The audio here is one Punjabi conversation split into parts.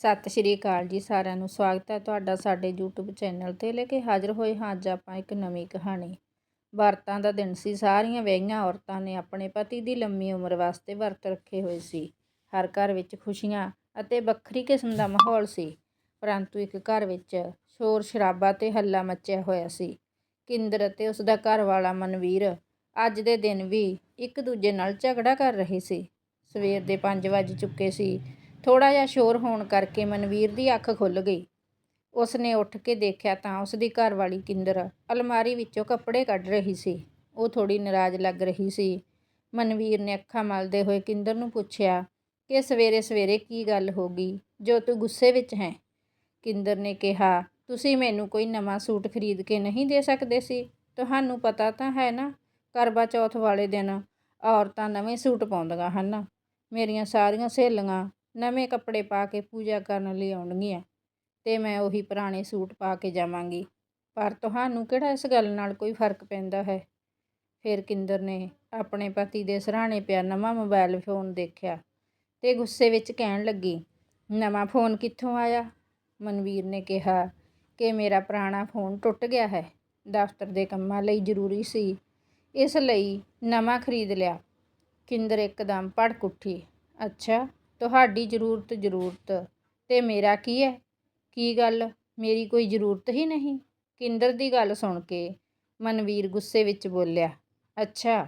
ਸਤਿ ਸ਼੍ਰੀ ਅਕਾਲ ਜੀ ਸਾਰਿਆਂ ਨੂੰ। ਸਵਾਗਤ ਹੈ ਤੁਹਾਡਾ ਸਾਡੇ YouTube ਚੈਨਲ ਤੇ। ਲੈ ਕੇ ਹਾਜ਼ਰ ਹੋਏ ਹਾਂ ਅੱਜ ਆਪਾਂ ਇੱਕ ਨਵੀਂ ਕਹਾਣੀ। ਵਰਤਾਂ ਦਾ ਦਿਨ ਸੀ। ਸਾਰੀਆਂ ਵਿਆਹੀਆਂ ਔਰਤਾਂ ਨੇ ਆਪਣੇ ਪਤੀ ਦੀ ਲੰਮੀ ਉਮਰ ਵਾਸਤੇ ਵਰਤ ਰੱਖੇ ਹੋਏ ਸੀ। ਹਰ ਘਰ ਵਿੱਚ ਖੁਸ਼ੀਆਂ ਅਤੇ ਵੱਖਰੀ ਕਿਸਮ ਦਾ ਮਾਹੌਲ ਸੀ। ਪਰੰਤੂ ਇੱਕ ਘਰ ਵਿੱਚ ਸ਼ੋਰ ਸ਼ਰਾਬਾ ਤੇ ਹੱਲਾ ਮੱਚਿਆ ਹੋਇਆ ਸੀ। ਕਿੰਦਰ ਅਤੇ ਉਸ ਦਾ ਘਰ ਵਾਲਾ ਮਨਵੀਰ ਅੱਜ ਦੇ ਦਿਨ ਵੀ ਇੱਕ ਦੂਜੇ ਨਾਲ ਝਗੜਾ ਕਰ ਰਹੇ ਸੀ। ਸਵੇਰ ਦੇ 5 ਵਜ ਚੁੱਕੇ ਸੀ। ਥੋੜਾ ਜਿਹਾ ਸ਼ੋਰ ਹੋਣ ਕਰਕੇ ਮਨਵੀਰ ਦੀ ਅੱਖ ਖੁੱਲ ਗਈ। ਉਸ ਨੇ ਉੱਠ ਕੇ ਦੇਖਿਆ ਤਾਂ ਉਸ ਦੀ ਘਰਵਾਲੀ ਕਿੰਦਰ ਅਲਮਾਰੀ ਵਿੱਚੋਂ ਕੱਪੜੇ ਕੱਢ ਰਹੀ ਸੀ। ਉਹ ਥੋੜੀ ਨਾਰਾਜ਼ ਲੱਗ ਰਹੀ ਸੀ। ਮਨਵੀਰ ਨੇ ਅੱਖਾਂ ਮਲਦੇ ਹੋਏ ਕਿੰਦਰ ਨੂੰ ਪੁੱਛਿਆ ਕਿ ਸਵੇਰੇ ਸਵੇਰੇ ਕੀ ਗੱਲ ਹੋ ਗਈ? ਜੋ ਤੂੰ ਗੁੱਸੇ ਵਿੱਚ ਹੈ। ਕਿੰਦਰ ਨੇ ਕਿਹਾ, ਤੁਸੀਂ ਮੈਨੂੰ ਕੋਈ ਨਵਾਂ ਸੂਟ ਖਰੀਦ ਕੇ ਨਹੀਂ ਦੇ ਸਕਦੇ ਸੀ? ਤੁਹਾਨੂੰ ਪਤਾ ਤਾਂ ਹੈ ਨਾ ਕਰਵਾ ਚੌਥ ਵਾਲੇ ਦਿਨ ਔਰਤਾਂ ਨਵੇਂ ਸੂਟ ਪਾਉਂਦੀਆਂ ਹਨ। ਮੇਰੀਆਂ ਸਾਰੀਆਂ ਸਹੇਲੀਆਂ ਨਵੇਂ ਕੱਪੜੇ ਪਾ ਕੇ ਪੂਜਾ ਕਰਨ ਲਈ ਆਉਣਗੀਆਂ ਤੇ ਮੈਂ ਉਹੀ ਪੁਰਾਣੇ ਸੂਟ ਪਾ ਕੇ ਜਾਵਾਂਗੀ। ਪਰ ਤੁਹਾਨੂੰ ਕਿਹੜਾ ਇਸ ਗੱਲ ਨਾਲ ਕੋਈ ਫ਼ਰਕ ਪੈਂਦਾ ਹੈ? ਫਿਰ ਕਿੰਦਰ ਨੇ ਆਪਣੇ ਪਤੀ ਦੇ ਸਰਾਣੇ ਪਿਆ ਨਵਾਂ ਮੋਬਾਈਲ ਫੋਨ ਦੇਖਿਆ ਤੇ ਗੁੱਸੇ ਵਿੱਚ ਕਹਿਣ ਲੱਗੀ, ਨਵਾਂ ਫੋਨ ਕਿੱਥੋਂ ਆਇਆ? ਮਨਵੀਰ ਨੇ ਕਿਹਾ ਕਿ ਮੇਰਾ ਪੁਰਾਣਾ ਫੋਨ ਟੁੱਟ ਗਿਆ ਹੈ। ਦਫ਼ਤਰ ਦੇ ਕੰਮਾਂ ਲਈ ਜ਼ਰੂਰੀ ਸੀ। ਇਸ ਲਈ ਨਵਾਂ ਖਰੀਦ ਲਿਆ। ਕਿੰਦਰ ਇੱਕਦਮ ਭੜਕ ਉੱਠੀ, ਅੱਛਾ ਤੁਹਾਡੀ ਜ਼ਰੂਰਤ ਜ਼ਰੂਰਤ। ਤੇ ਮੇਰਾ ਕੀ ਹੈ ਕੀ ਗੱਲ? ਮੇਰੀ ਕੋਈ ਜ਼ਰੂਰਤ ਹੀ ਨਹੀਂ? ਕਿੰਦਰ ਦੀ ਗੱਲ ਸੁਣ ਕੇ ਮਨਵੀਰ ਗੁੱਸੇ ਵਿੱਚ ਬੋਲਿਆ, ਅੱਛਾ,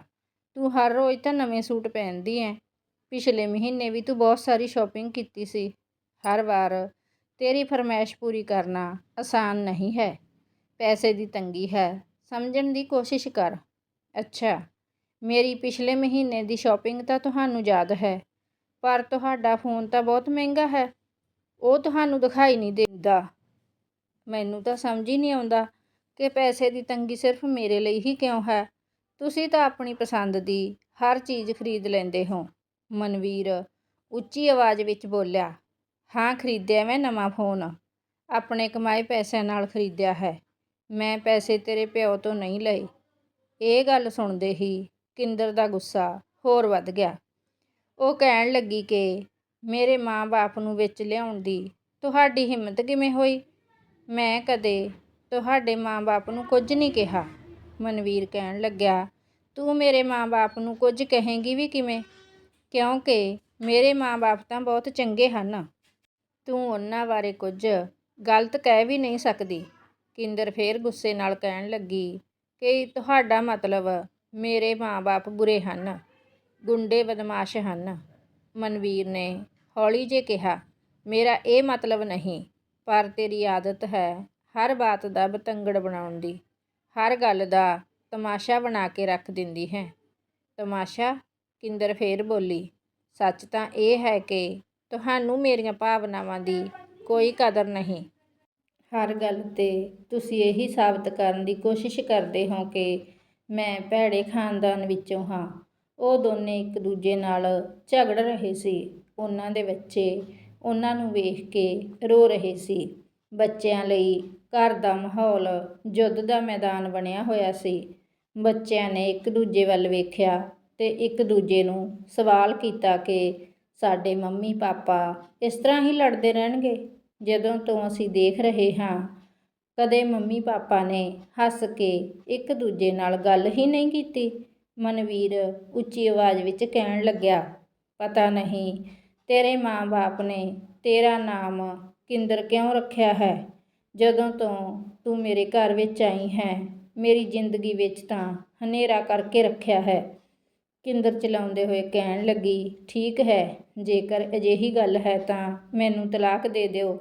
ਤੂੰ ਹਰ ਰੋਜ਼ ਤਾਂ ਨਵੇਂ ਸੂਟ ਪਹਿਨਦੀ ਐ। ਪਿਛਲੇ ਮਹੀਨੇ ਵੀ ਤੂੰ ਬਹੁਤ ਸਾਰੀ ਸ਼ਾਪਿੰਗ ਕੀਤੀ ਸੀ। ਹਰ ਵਾਰ ਤੇਰੀ ਫਰਮਾਇਸ਼ ਪੂਰੀ ਕਰਨਾ ਆਸਾਨ ਨਹੀਂ ਹੈ। ਪੈਸੇ ਦੀ ਤੰਗੀ ਹੈ। ਸਮਝਣ ਦੀ ਕੋਸ਼ਿਸ਼ ਕਰ। ਅੱਛਾ, ਮੇਰੀ ਪਿਛਲੇ ਮਹੀਨੇ ਦੀ ਸ਼ਾਪਿੰਗ ਤਾਂ ਤੁਹਾਨੂੰ ਯਾਦ ਹੈ। ਪਰ ਤੁਹਾਡਾ ਫੋਨ ਤਾਂ ਬਹੁਤ ਮਹਿੰਗਾ ਹੈ। ਉਹ ਤੁਹਾਨੂੰ ਦਿਖਾਈ ਨਹੀਂ ਦਿੰਦਾ। ਮੈਨੂੰ ਤਾਂ ਸਮਝ ਹੀ ਨਹੀਂ ਆਉਂਦਾ ਕਿ ਪੈਸੇ ਦੀ ਤੰਗੀ ਸਿਰਫ ਮੇਰੇ ਲਈ ਹੀ ਕਿਉਂ ਹੈ। ਤੁਸੀਂ ਤਾਂ ਆਪਣੀ ਪਸੰਦ ਦੀ ਹਰ ਚੀਜ਼ ਖਰੀਦ ਲੈਂਦੇ ਹੋ। ਮਨਵੀਰ ਉੱਚੀ ਆਵਾਜ਼ ਵਿੱਚ ਬੋਲਿਆ, ਹਾਂ, ਖਰੀਦਿਆ ਮੈਂ ਨਵਾਂ ਫੋਨ। ਆਪਣੇ ਕਮਾਏ ਪੈਸਿਆਂ ਨਾਲ ਖਰੀਦਿਆ ਹੈ। ਮੈਂ ਪੈਸੇ ਤੇਰੇ ਪਿਓ ਤੋਂ ਨਹੀਂ ਲਏ। ਇਹ ਗੱਲ ਸੁਣਦੇ ਹੀ ਕਿੰਦਰ ਦਾ ਗੁੱਸਾ ਹੋਰ ਵੱਧ ਗਿਆ। ਉਹ ਕਹਿਣ ਲੱਗੀ ਕਿ ਮੇਰੇ ਮਾਂ-ਬਾਪ ਨੂੰ ਵਿੱਚ ਲਿਆਉਣ ਦੀ ਤੁਹਾਡੀ ਹਿੰਮਤ ਕਿਵੇਂ ਹੋਈ? ਮੈਂ ਕਦੇ ਤੁਹਾਡੇ ਮਾਂ-ਬਾਪ ਨੂੰ ਕੁਝ ਨਹੀਂ ਕਿਹਾ। ਮਨਵੀਰ ਕਹਿਣ ਲੱਗਿਆ, ਤੂੰ ਮੇਰੇ ਮਾਂ-ਬਾਪ ਨੂੰ ਕੁਝ ਕਹੇਂਗੀ ਵੀ ਕਿਵੇਂ? ਕਿਉਂਕਿ ਮੇਰੇ ਮਾਂ-ਬਾਪ ਤਾਂ ਬਹੁਤ ਚੰਗੇ ਹਨ। ਤੂੰ ਉਹਨਾਂ ਬਾਰੇ ਕੁਝ ਗਲਤ ਕਹਿ ਵੀ ਨਹੀਂ ਸਕਦੀ। ਕਿੰਦਰ ਫੇਰ ਗੁੱਸੇ ਨਾਲ ਕਹਿਣ ਲੱਗੀ ਕਿ ਤੁਹਾਡਾ ਮਤਲਬ ਮੇਰੇ ਮਾਂ-ਬਾਪ ਬੁਰੇ ਹਨ। ਗੁੰਡੇ ਬਦਮਾਸ਼ ਹਨ। ਮਨਵੀਰ ਨੇ ਹੌਲੀ ਜੇ ਕਿਹਾ, ਮੇਰਾ ਇਹ ਮਤਲਬ ਨਹੀਂ, ਪਰ ਤੇਰੀ ਆਦਤ ਹੈ ਹਰ ਬਾਤ ਦਾ ਬਤੰਗੜ ਬਣਾਉਣ ਦੀ। ਹਰ ਗੱਲ ਦਾ ਤਮਾਸ਼ਾ ਬਣਾ ਕੇ ਰੱਖ ਦਿੰਦੀ ਹੈ। ਤਮਾਸ਼ਾ ਕਿੰਦਰ ਫੇਰ ਬੋਲੀ, ਸੱਚ ਤਾਂ ਇਹ ਹੈ ਕਿ ਤੁਹਾਨੂੰ ਮੇਰੀਆਂ ਭਾਵਨਾਵਾਂ ਦੀ ਕੋਈ ਕਦਰ ਨਹੀਂ। ਹਰ ਗੱਲ ਤੇ ਤੁਸੀਂ ਇਹੀ ਸਾਬਤ ਕਰਨ ਦੀ ਕੋਸ਼ਿਸ਼ ਕਰਦੇ ਹੋ ਕਿ ਮੈਂ ਭੈੜੇ ਖਾਨਦਾਨ ਵਿੱਚੋਂ ਹਾਂ। ਉਹ ਦੋਨੇ ਇੱਕ ਦੂਜੇ ਨਾਲ ਝਗੜ ਰਹੇ ਸੀ। ਉਹਨਾਂ ਦੇ ਬੱਚੇ ਉਹਨਾਂ ਨੂੰ ਵੇਖ ਕੇ ਰੋ ਰਹੇ ਸੀ। ਬੱਚਿਆਂ ਲਈ ਘਰ ਦਾ ਮਾਹੌਲ ਯੁੱਧ ਦਾ ਮੈਦਾਨ ਬਣਿਆ ਹੋਇਆ ਸੀ। ਬੱਚਿਆਂ ਨੇ ਇੱਕ ਦੂਜੇ ਵੱਲ ਵੇਖਿਆ ਅਤੇ ਇੱਕ ਦੂਜੇ ਨੂੰ ਸਵਾਲ ਕੀਤਾ ਕਿ, ਸਾਡੇ ਮੰਮੀ ਪਾਪਾ ਇਸ ਤਰ੍ਹਾਂ ਹੀ ਲੜਦੇ ਰਹਿਣਗੇ? ਜਦੋਂ ਤੋਂ ਅਸੀਂ ਦੇਖ ਰਹੇ ਹਾਂ, ਕਦੇ ਮੰਮੀ ਪਾਪਾ ਨੇ ਹੱਸ ਕੇ ਇੱਕ ਦੂਜੇ ਨਾਲ ਗੱਲ ਹੀ ਨਹੀਂ ਕੀਤੀ। ਮਨਵੀਰ ਉੱਚੀ ਆਵਾਜ਼ ਵਿੱਚ ਕਹਿਣ ਲੱਗਿਆ, ਪਤਾ ਨਹੀਂ, ਤੇਰੇ ਮਾਂ-ਬਾਪ ਨੇ ਤੇਰਾ ਨਾਮ ਕਿੰਦਰ ਕਿਉਂ ਰੱਖਿਆ ਹੈ? ਜਦੋਂ ਤੋਂ ਤੂੰ ਮੇਰੇ ਘਰ ਵਿੱਚ ਆਈ ਹੈ, ਮੇਰੀ ਜ਼ਿੰਦਗੀ ਵਿੱਚ ਤਾਂ ਹਨੇਰਾ ਕਰਕੇ ਰੱਖਿਆ ਹੈ। ਕਿੰਦਰ ਚਲਾਉਂਦੇ ਹੋਏ ਕਹਿਣ ਲੱਗੀ, ਠੀਕ ਹੈ, ਜੇਕਰ ਅਜਿਹੀ ਗੱਲ ਹੈ ਤਾਂ ਮੈਨੂੰ ਤਲਾਕ ਦੇ ਦਿਓ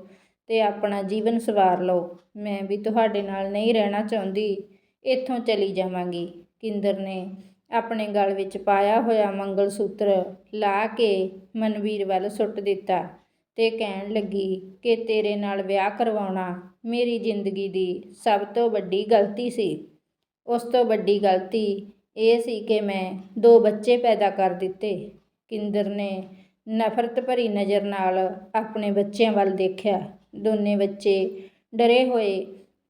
ਤੇ ਆਪਣਾ ਜੀਵਨ ਸਵਾਰ ਲਓ। ਮੈਂ ਵੀ ਤੁਹਾਡੇ ਨਾਲ ਨਹੀਂ ਰਹਿਣਾ ਚਾਹੁੰਦੀ, ਇੱਥੋਂ ਚਲੀ ਜਾਵਾਂਗੀ। ਕਿੰਦਰ ਨੇ ਆਪਣੇ ਗਲ ਵਿੱਚ ਪਾਇਆ ਹੋਇਆ ਮੰਗਲ ਸੂਤਰ ਲਾ ਕੇ ਮਨਵੀਰ ਵੱਲ ਸੁੱਟ ਦਿੱਤਾ ਤੇ ਕਹਿਣ ਲੱਗੀ ਕਿ ਤੇਰੇ ਨਾਲ ਵਿਆਹ ਕਰਵਾਉਣਾ ਮੇਰੀ ਜ਼ਿੰਦਗੀ ਦੀ ਸਭ ਤੋਂ ਵੱਡੀ ਗਲਤੀ ਸੀ। ਉਸ ਤੋਂ ਵੱਡੀ ਗਲਤੀ ਇਹ ਸੀ ਕਿ ਮੈਂ ਦੋ ਬੱਚੇ ਪੈਦਾ ਕਰ ਦਿੱਤੇ। ਕਿੰਦਰ ਨੇ ਨਫ਼ਰਤ ਭਰੀ ਨਜ਼ਰ ਨਾਲ ਆਪਣੇ ਬੱਚਿਆਂ ਵੱਲ ਦੇਖਿਆ। ਦੋਨੇ ਬੱਚੇ ਡਰੇ ਹੋਏ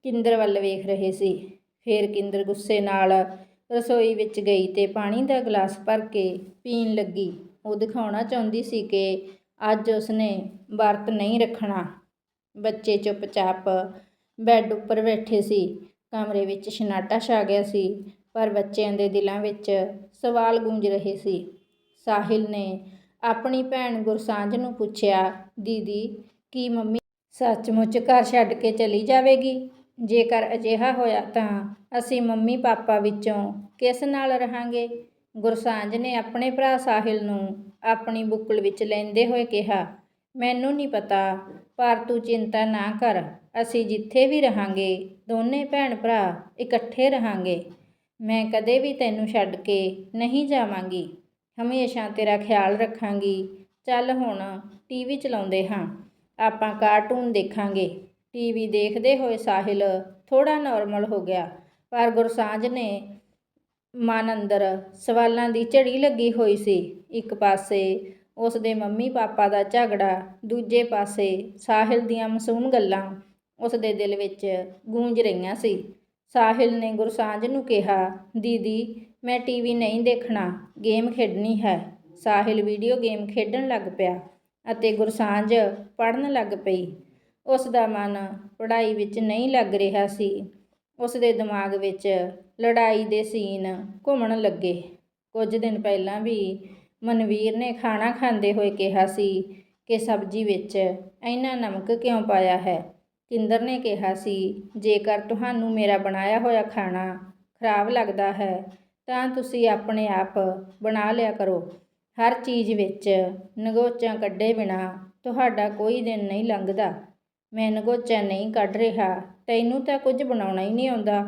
ਕਿੰਦਰ ਵੱਲ ਵੇਖ ਰਹੇ ਸੀ। ਫਿਰ ਕਿੰਦਰ ਗੁੱਸੇ ਨਾਲ ਰਸੋਈ ਵਿੱਚ ਗਈ ਤੇ ਪਾਣੀ ਦਾ ਗਲਾਸ ਭਰ ਕੇ ਪੀਣ ਲੱਗੀ। ਉਹ ਦਿਖਾਉਣਾ ਚਾਹੁੰਦੀ ਸੀ ਕਿ ਅੱਜ ਉਸਨੇ ਵਰਤ ਨਹੀਂ ਰੱਖਣਾ। ਬੱਚੇ ਚੁੱਪਚਾਪ ਬੈੱਡ ਉੱਪਰ ਬੈਠੇ ਸੀ। ਕਮਰੇ ਵਿੱਚ ਸਨਾਟਾ ਛਾ ਗਿਆ ਸੀ, ਪਰ ਬੱਚਿਆਂ ਦੇ ਦਿਲਾਂ ਵਿੱਚ ਸਵਾਲ ਗੂੰਜ ਰਹੇ ਸੀ। ਸਾਹਿਲ ਨੇ ਆਪਣੀ ਭੈਣ ਗੁਰਸਾਂਝ ਨੂੰ ਪੁੱਛਿਆ, ਦੀਦੀ, ਕੀ ਮੰਮੀ ਸੱਚਮੁੱਚ ਘਰ ਛੱਡ ਕੇ ਚਲੀ ਜਾਵੇਗੀ? ਜੇਕਰ ਅਜਿਹਾ ਹੋਇਆ ਤਾਂ ਅਸੀਂ ਮੰਮੀ ਪਾਪਾ ਵਿੱਚੋਂ ਕਿਸ ਨਾਲ ਰਹਾਂਗੇ? ਗੁਰਸਾਂਝ ਨੇ ਆਪਣੇ ਭਰਾ ਸਾਹਿਲ ਨੂੰ ਆਪਣੀ ਬੁੱਕਲ ਵਿੱਚ ਲੈਂਦੇ ਹੋਏ ਕਿਹਾ, ਮੈਨੂੰ ਨਹੀਂ ਪਤਾ, ਪਰ ਤੂੰ ਚਿੰਤਾ ਨਾ ਕਰ, ਅਸੀਂ ਜਿੱਥੇ ਵੀ ਰਹਾਂਗੇ, ਦੋਨੇ ਭੈਣ ਭਰਾ ਇਕੱਠੇ ਰਹਾਂਗੇ। ਮੈਂ ਕਦੇ ਵੀ ਤੈਨੂੰ ਛੱਡ ਕੇ ਨਹੀਂ ਜਾਵਾਂਗੀ। ਹਮੇਸ਼ਾ ਤੇਰਾ ਖਿਆਲ ਰੱਖਾਂਗੀ। ਚੱਲ ਹੁਣ ਟੀਵੀ ਚਲਾਉਂਦੇ ਹਾਂ, ਆਪਾਂ ਕਾਰਟੂਨ ਦੇਖਾਂਗੇ। ਟੀਵੀ ਦੇਖਦੇ ਹੋਏ ਸਾਹਿਲ ਥੋੜਾ ਨਾਰਮਲ ਹੋ ਗਿਆ, ਪਰ ਗੁਰਸਾਂਝ ਨੇ ਮਨ ਅੰਦਰ ਸਵਾਲਾਂ ਦੀ ਝੜੀ ਲੱਗੀ ਹੋਈ ਸੀ। ਇੱਕ ਪਾਸੇ ਉਸ ਦੇ ਮੰਮੀ ਪਾਪਾ ਦਾ ਝਗੜਾ, ਦੂਜੇ ਪਾਸੇ ਸਾਹਿਲ ਦੀਆਂ ਮਾਸੂਮ ਗੱਲਾਂ ਉਸ ਦੇ ਦਿਲ ਵਿੱਚ ਗੂੰਜ ਰਹੀਆਂ ਸੀ। ਸਾਹਿਲ ਨੇ ਗੁਰਸਾਂਝ ਨੂੰ ਕਿਹਾ, ਦੀਦੀ, ਮੈਂ ਟੀਵੀ ਨਹੀਂ ਦੇਖਣਾ, ਗੇਮ ਖੇਡਣੀ ਹੈ। ਸਾਹਿਲ ਵੀਡੀਓ ਗੇਮ ਖੇਡਣ ਲੱਗ ਪਿਆ ਅਤੇ ਗੁਰਸਾਂਝ ਪੜਨ ਲੱਗ ਪਈ। ਉਸ ਦਾ ਮਨ ਪੜ੍ਹਾਈ ਵਿੱਚ ਨਹੀਂ ਲੱਗ ਰਿਹਾ ਸੀ। ਉਸ ਦੇ ਦਿਮਾਗ ਵਿੱਚ ਲੜਾਈ ਦੇ ਸੀਨ ਘੁੰਮਣ ਲੱਗੇ। ਕੁਝ ਦਿਨ ਪਹਿਲਾਂ ਵੀ ਮਨਵੀਰ ਨੇ ਖਾਣਾ ਖਾਂਦੇ ਹੋਏ ਕਿਹਾ ਸੀ ਕਿ ਸਬਜ਼ੀ ਵਿੱਚ ਇੰਨਾ ਨਮਕ ਕਿਉਂ ਪਾਇਆ ਹੈ? ਕਿੰਦਰ ਨੇ ਕਿਹਾ ਸੀ, ਜੇਕਰ ਤੁਹਾਨੂੰ ਮੇਰਾ ਬਣਾਇਆ ਹੋਇਆ ਖਾਣਾ ਖਰਾਬ ਲੱਗਦਾ ਹੈ, ਤਾਂ ਤੁਸੀਂ ਆਪਣੇ ਆਪ ਬਣਾ ਲਿਆ ਕਰੋ। ਹਰ ਚੀਜ਼ ਵਿੱਚ ਨਗੋਚਾਂ ਕੱਢੇ ਬਿਨਾ ਤੁਹਾਡਾ ਕੋਈ ਦਿਨ ਨਹੀਂ ਲੰਘਦਾ। ਮੈਂ ਨਹੀਂ ਕੱਢ ਰਿਹਾ। ਤੈਨੂੰ ਤਾਂ ਕੁਝ ਬਣਾਉਣਾ ਹੀ ਨਹੀਂ ਆਉਂਦਾ।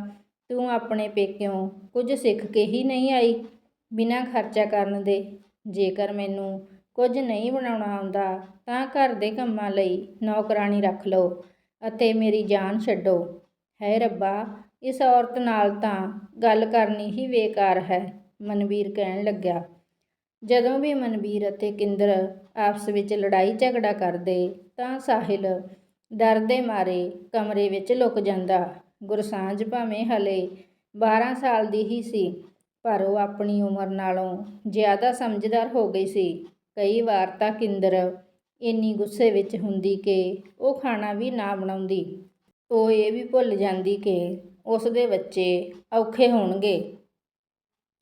ਤੂੰ ਆਪਣੇ ਪੇਕਿਓਂ ਕੁਝ ਸਿੱਖ ਕੇ ਹੀ ਨਹੀਂ ਆਈ ਬਿਨਾਂ ਖਰਚਾ ਕਰਨ ਦੇ। ਜੇਕਰ ਮੈਨੂੰ ਕੁਝ ਨਹੀਂ ਬਣਾਉਣਾ ਆਉਂਦਾ, ਤਾਂ ਘਰ ਦੇ ਕੰਮਾਂ ਲਈ ਨੌਕਰਾਨੀ ਰੱਖ ਲਓ ਅਤੇ ਮੇਰੀ ਜਾਨ ਛੱਡੋ। ਹੈ ਰੱਬਾ, ਇਸ ਔਰਤ ਨਾਲ ਤਾਂ ਗੱਲ ਕਰਨੀ ਹੀ ਬੇਕਾਰ ਹੈ ਮਨਵੀਰ ਕਹਿਣ ਲੱਗਿਆ। ਜਦੋਂ ਵੀ ਮਨਵੀਰ ਅਤੇ ਕਿੰਦਰ ਆਪਸ ਵਿੱਚ ਲੜਾਈ ਝਗੜਾ ਕਰਦੇ, ਤਾਂ ਸਾਹਿਲ ਡਰ ਦੇ ਮਾਰੇ ਕਮਰੇ ਵਿੱਚ ਲੁਕ ਜਾਂਦਾ। ਗੁਰਸਾਂਝ ਭਾਵੇਂ ਹਲੇ 12 ਸਾਲ ਦੀ ਹੀ ਸੀ, ਪਰ ਉਹ ਆਪਣੀ ਉਮਰ ਨਾਲੋਂ ਜ਼ਿਆਦਾ ਸਮਝਦਾਰ ਹੋ ਗਈ ਸੀ। ਕਈ ਵਾਰ ਤਾਂ ਕਿੰਦਰ ਇੰਨੀ ਗੁੱਸੇ ਵਿੱਚ ਹੁੰਦੀ ਕਿ ਉਹ ਖਾਣਾ ਵੀ ਨਾ ਬਣਾਉਂਦੀ। ਉਹ ਇਹ ਵੀ ਭੁੱਲ ਜਾਂਦੀ ਕਿ ਉਸ ਦੇ ਬੱਚੇ ਔਖੇ ਹੋਣਗੇ।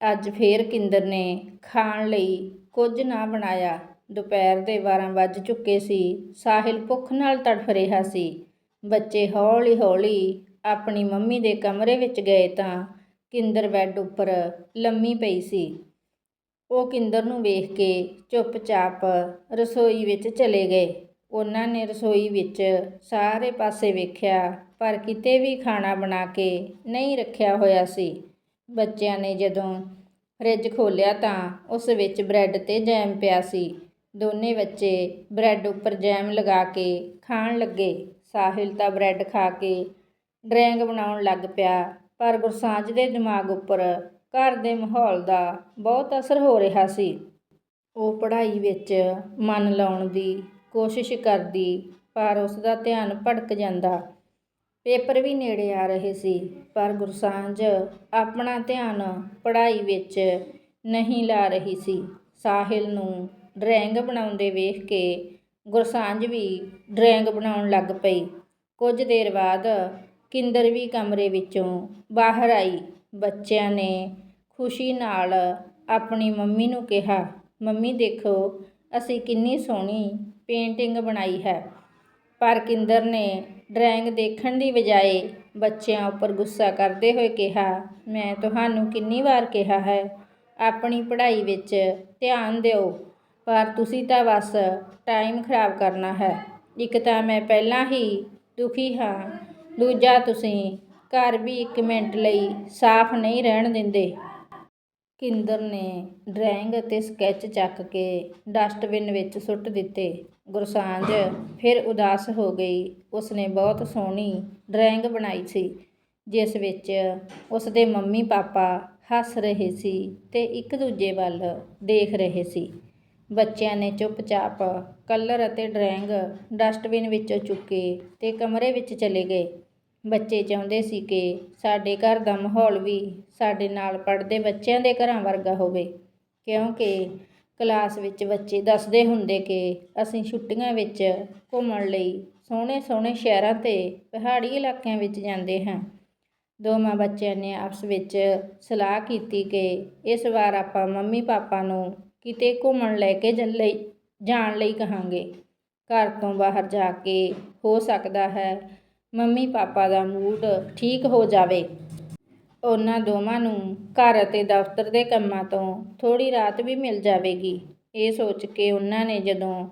ਅੱਜ ਫੇਰ ਕਿੰਦਰ ਨੇ ਖਾਣ ਲਈ ਕੁਝ ਨਾ ਬਣਾਇਆ। ਦੁਪਹਿਰ ਦੇ 12 ਵੱਜ ਚੁੱਕੇ ਸੀ। ਸਾਹਿਲ ਭੁੱਖ ਨਾਲ ਤੜਫ ਰਿਹਾ ਸੀ। ਬੱਚੇ ਹੌਲੀ ਹੌਲੀ ਆਪਣੀ ਮੰਮੀ ਦੇ ਕਮਰੇ ਵਿੱਚ ਗਏ ਤਾਂ ਕਿੰਦਰ ਬੈੱਡ ਉੱਪਰ ਲੰਮੀ ਪਈ ਸੀ। ਉਹ ਕਿੰਦਰ ਨੂੰ ਵੇਖ ਕੇ ਚੁੱਪਚਾਪ ਰਸੋਈ ਵਿੱਚ ਚਲੇ ਗਏ। ਉਹਨਾਂ ਨੇ ਰਸੋਈ ਵਿੱਚ ਸਾਰੇ ਪਾਸੇ ਵੇਖਿਆ, ਪਰ ਕਿਤੇ ਵੀ ਖਾਣਾ ਬਣਾ ਕੇ ਨਹੀਂ ਰੱਖਿਆ ਹੋਇਆ ਸੀ। ਬੱਚਿਆਂ ਨੇ ਜਦੋਂ ਫਰਿੱਜ ਖੋਲ੍ਹਿਆ ਤਾਂ ਉਸ ਵਿੱਚ ਬ੍ਰੈਡ ਤੇ ਜੈਮ ਪਿਆ ਸੀ। ਦੋਨੇ ਬੱਚੇ ਬ੍ਰੈਡ ਉੱਪਰ ਜੈਮ ਲਗਾ ਕੇ ਖਾਣ ਲੱਗੇ। ਸਾਹਿਲ ਤਾਂ ਬ੍ਰੈਡ ਖਾ ਕੇ ਡਰੈਂਗ ਬਣਾਉਣ ਲੱਗ ਪਿਆ, ਪਰ ਗੁਰਸਾਂਝ ਦੇ ਦਿਮਾਗ ਉੱਪਰ ਘਰ ਦੇ ਮਾਹੌਲ ਦਾ ਬਹੁਤ ਅਸਰ ਹੋ ਰਿਹਾ ਸੀ। ਉਹ ਪੜ੍ਹਾਈ ਵਿੱਚ ਮਨ ਲਾਉਣ ਦੀ ਕੋਸ਼ਿਸ਼ ਕਰਦੀ, ਪਰ ਉਸ ਦਾ ਧਿਆਨ ਭਟਕ ਜਾਂਦਾ। ਪੇਪਰ ਵੀ ਨੇੜੇ ਆ ਰਹੇ ਸੀ, ਪਰ ਗੁਰਸਾਂਝ ਆਪਣਾ ਧਿਆਨ ਪੜ੍ਹਾਈ ਵਿੱਚ ਨਹੀਂ ਲਾ ਰਹੀ ਸੀ। ਸਾਹਿਲ ਨੂੰ ਡਰਾਇੰਗ ਬਣਾਉਂਦੇ ਵੇਖ ਕੇ ਗੁਰਸਾਂਝ ਵੀ ਡਰਾਇੰਗ ਬਣਾਉਣ ਲੱਗ ਪਈ। ਕੁਝ ਦੇਰ ਬਾਅਦ ਕਿੰਦਰ ਵੀ ਕਮਰੇ ਵਿੱਚੋਂ ਬਾਹਰ ਆਈ। ਬੱਚਿਆਂ ਨੇ ਖੁਸ਼ੀ ਨਾਲ ਆਪਣੀ ਮੰਮੀ ਨੂੰ ਕਿਹਾ, ਮੰਮੀ ਦੇਖੋ, ਅਸੀਂ ਕਿੰਨੀ ਸੋਹਣੀ ਪੇਂਟਿੰਗ ਬਣਾਈ ਹੈ। ਪਰ ਕਿੰਦਰ ਨੇ ਡਰਾਇੰਗ ਦੇਖਣ ਦੀ ਬਜਾਏ ਬੱਚਿਆਂ ਉੱਪਰ ਗੁੱਸਾ ਕਰਦੇ ਹੋਏ ਕਿਹਾ, ਮੈਂ ਤੁਹਾਨੂੰ ਕਿੰਨੀ ਵਾਰ ਕਿਹਾ ਹੈ, ਆਪਣੀ ਪੜ੍ਹਾਈ ਵਿੱਚ ਧਿਆਨ ਦਿਓ। ਪਰ ਤੁਸੀਂ ਤਾਂ ਬਸ ਟਾਈਮ ਖਰਾਬ ਕਰਨਾ ਹੈ। ਇੱਕ ਤਾਂ ਮੈਂ ਪਹਿਲਾਂ ਹੀ ਦੁਖੀ ਹਾਂ। ਦੂਜਾ ਤੁਸੀਂ ਘਰ ਵੀ ਇੱਕ ਮਿੰਟ ਲਈ ਸਾਫ਼ ਨਹੀਂ ਰਹਿਣ ਦਿੰਦੇ। ਕਿੰਦਰ ਨੇ ਡਰਾਇੰਗ ਅਤੇ ਸਕੈਚ ਚੱਕ ਕੇ ਡਸਟਬਿਨ ਵਿੱਚ ਸੁੱਟ ਦਿੱਤੇ। ਗੁਰਸਾਂਝ ਫਿਰ ਉਦਾਸ ਹੋ ਗਈ। ਉਸਨੇ ਬਹੁਤ ਸੋਹਣੀ ਡਰਾਇੰਗ ਬਣਾਈ ਸੀ, ਜਿਸ ਵਿੱਚ ਉਸਦੇ ਮੰਮੀ ਪਾਪਾ ਹੱਸ ਰਹੇ ਸੀ ਤੇ ਇੱਕ ਦੂਜੇ ਵੱਲ ਦੇਖ ਰਹੇ ਸੀ। ਬੱਚਿਆਂ ਨੇ ਚੁੱਪਚਾਪ ਕਲਰ ਅਤੇ ਡਰਾਇੰਗ ਡਸਟਬਿਨ ਵਿੱਚੋਂ ਚੁੱਕੇ ਅਤੇ ਕਮਰੇ ਵਿੱਚ ਚਲੇ ਗਏ। ਬੱਚੇ ਚਾਹੁੰਦੇ ਸੀ ਕਿ ਸਾਡੇ ਘਰ ਦਾ ਮਾਹੌਲ ਵੀ ਸਾਡੇ ਨਾਲ ਪੜ੍ਹਦੇ ਬੱਚਿਆਂ ਦੇ ਘਰਾਂ ਵਰਗਾ ਹੋਵੇ, ਕਿਉਂਕਿ ਕਲਾਸ ਵਿੱਚ ਬੱਚੇ ਦੱਸਦੇ ਹੁੰਦੇ ਕਿ ਅਸੀਂ ਛੁੱਟੀਆਂ ਵਿੱਚ ਘੁੰਮਣ ਲਈ ਸੋਹਣੇ ਸੋਹਣੇ ਸ਼ਹਿਰਾਂ ਅਤੇ ਪਹਾੜੀ ਇਲਾਕਿਆਂ ਵਿੱਚ ਜਾਂਦੇ ਹਾਂ। ਦੋਵਾਂ ਬੱਚਿਆਂ ਨੇ ਆਪਸ ਵਿੱਚ ਸਲਾਹ ਕੀਤੀ ਕਿ ਇਸ ਵਾਰ ਆਪਾਂ ਮੰਮੀ ਪਾਪਾ ਨੂੰ ਕਿਤੇ ਘੁੰਮਣ ਲੈ ਕੇ ਜਲ- ਲਈ, ਜਾਣ ਲਈ ਕਹਾਂਗੇ। ਘਰ ਤੋਂ ਬਾਹਰ ਜਾ ਕੇ ਹੋ ਸਕਦਾ ਹੈ ਮੰਮੀ ਪਾਪਾ ਦਾ ਮੂਡ ਠੀਕ ਹੋ ਜਾਵੇ। ਉਹਨਾਂ ਦੋਵਾਂ ਨੂੰ ਘਰ ਅਤੇ ਦਫ਼ਤਰ ਦੇ ਕੰਮਾਂ ਤੋਂ ਥੋੜੀ ਰਾਤ ਵੀ ਮਿਲ ਜਾਵੇਗੀ। ਇਹ ਸੋਚ ਕੇ ਉਹਨਾਂ ਨੇ ਜਦੋਂ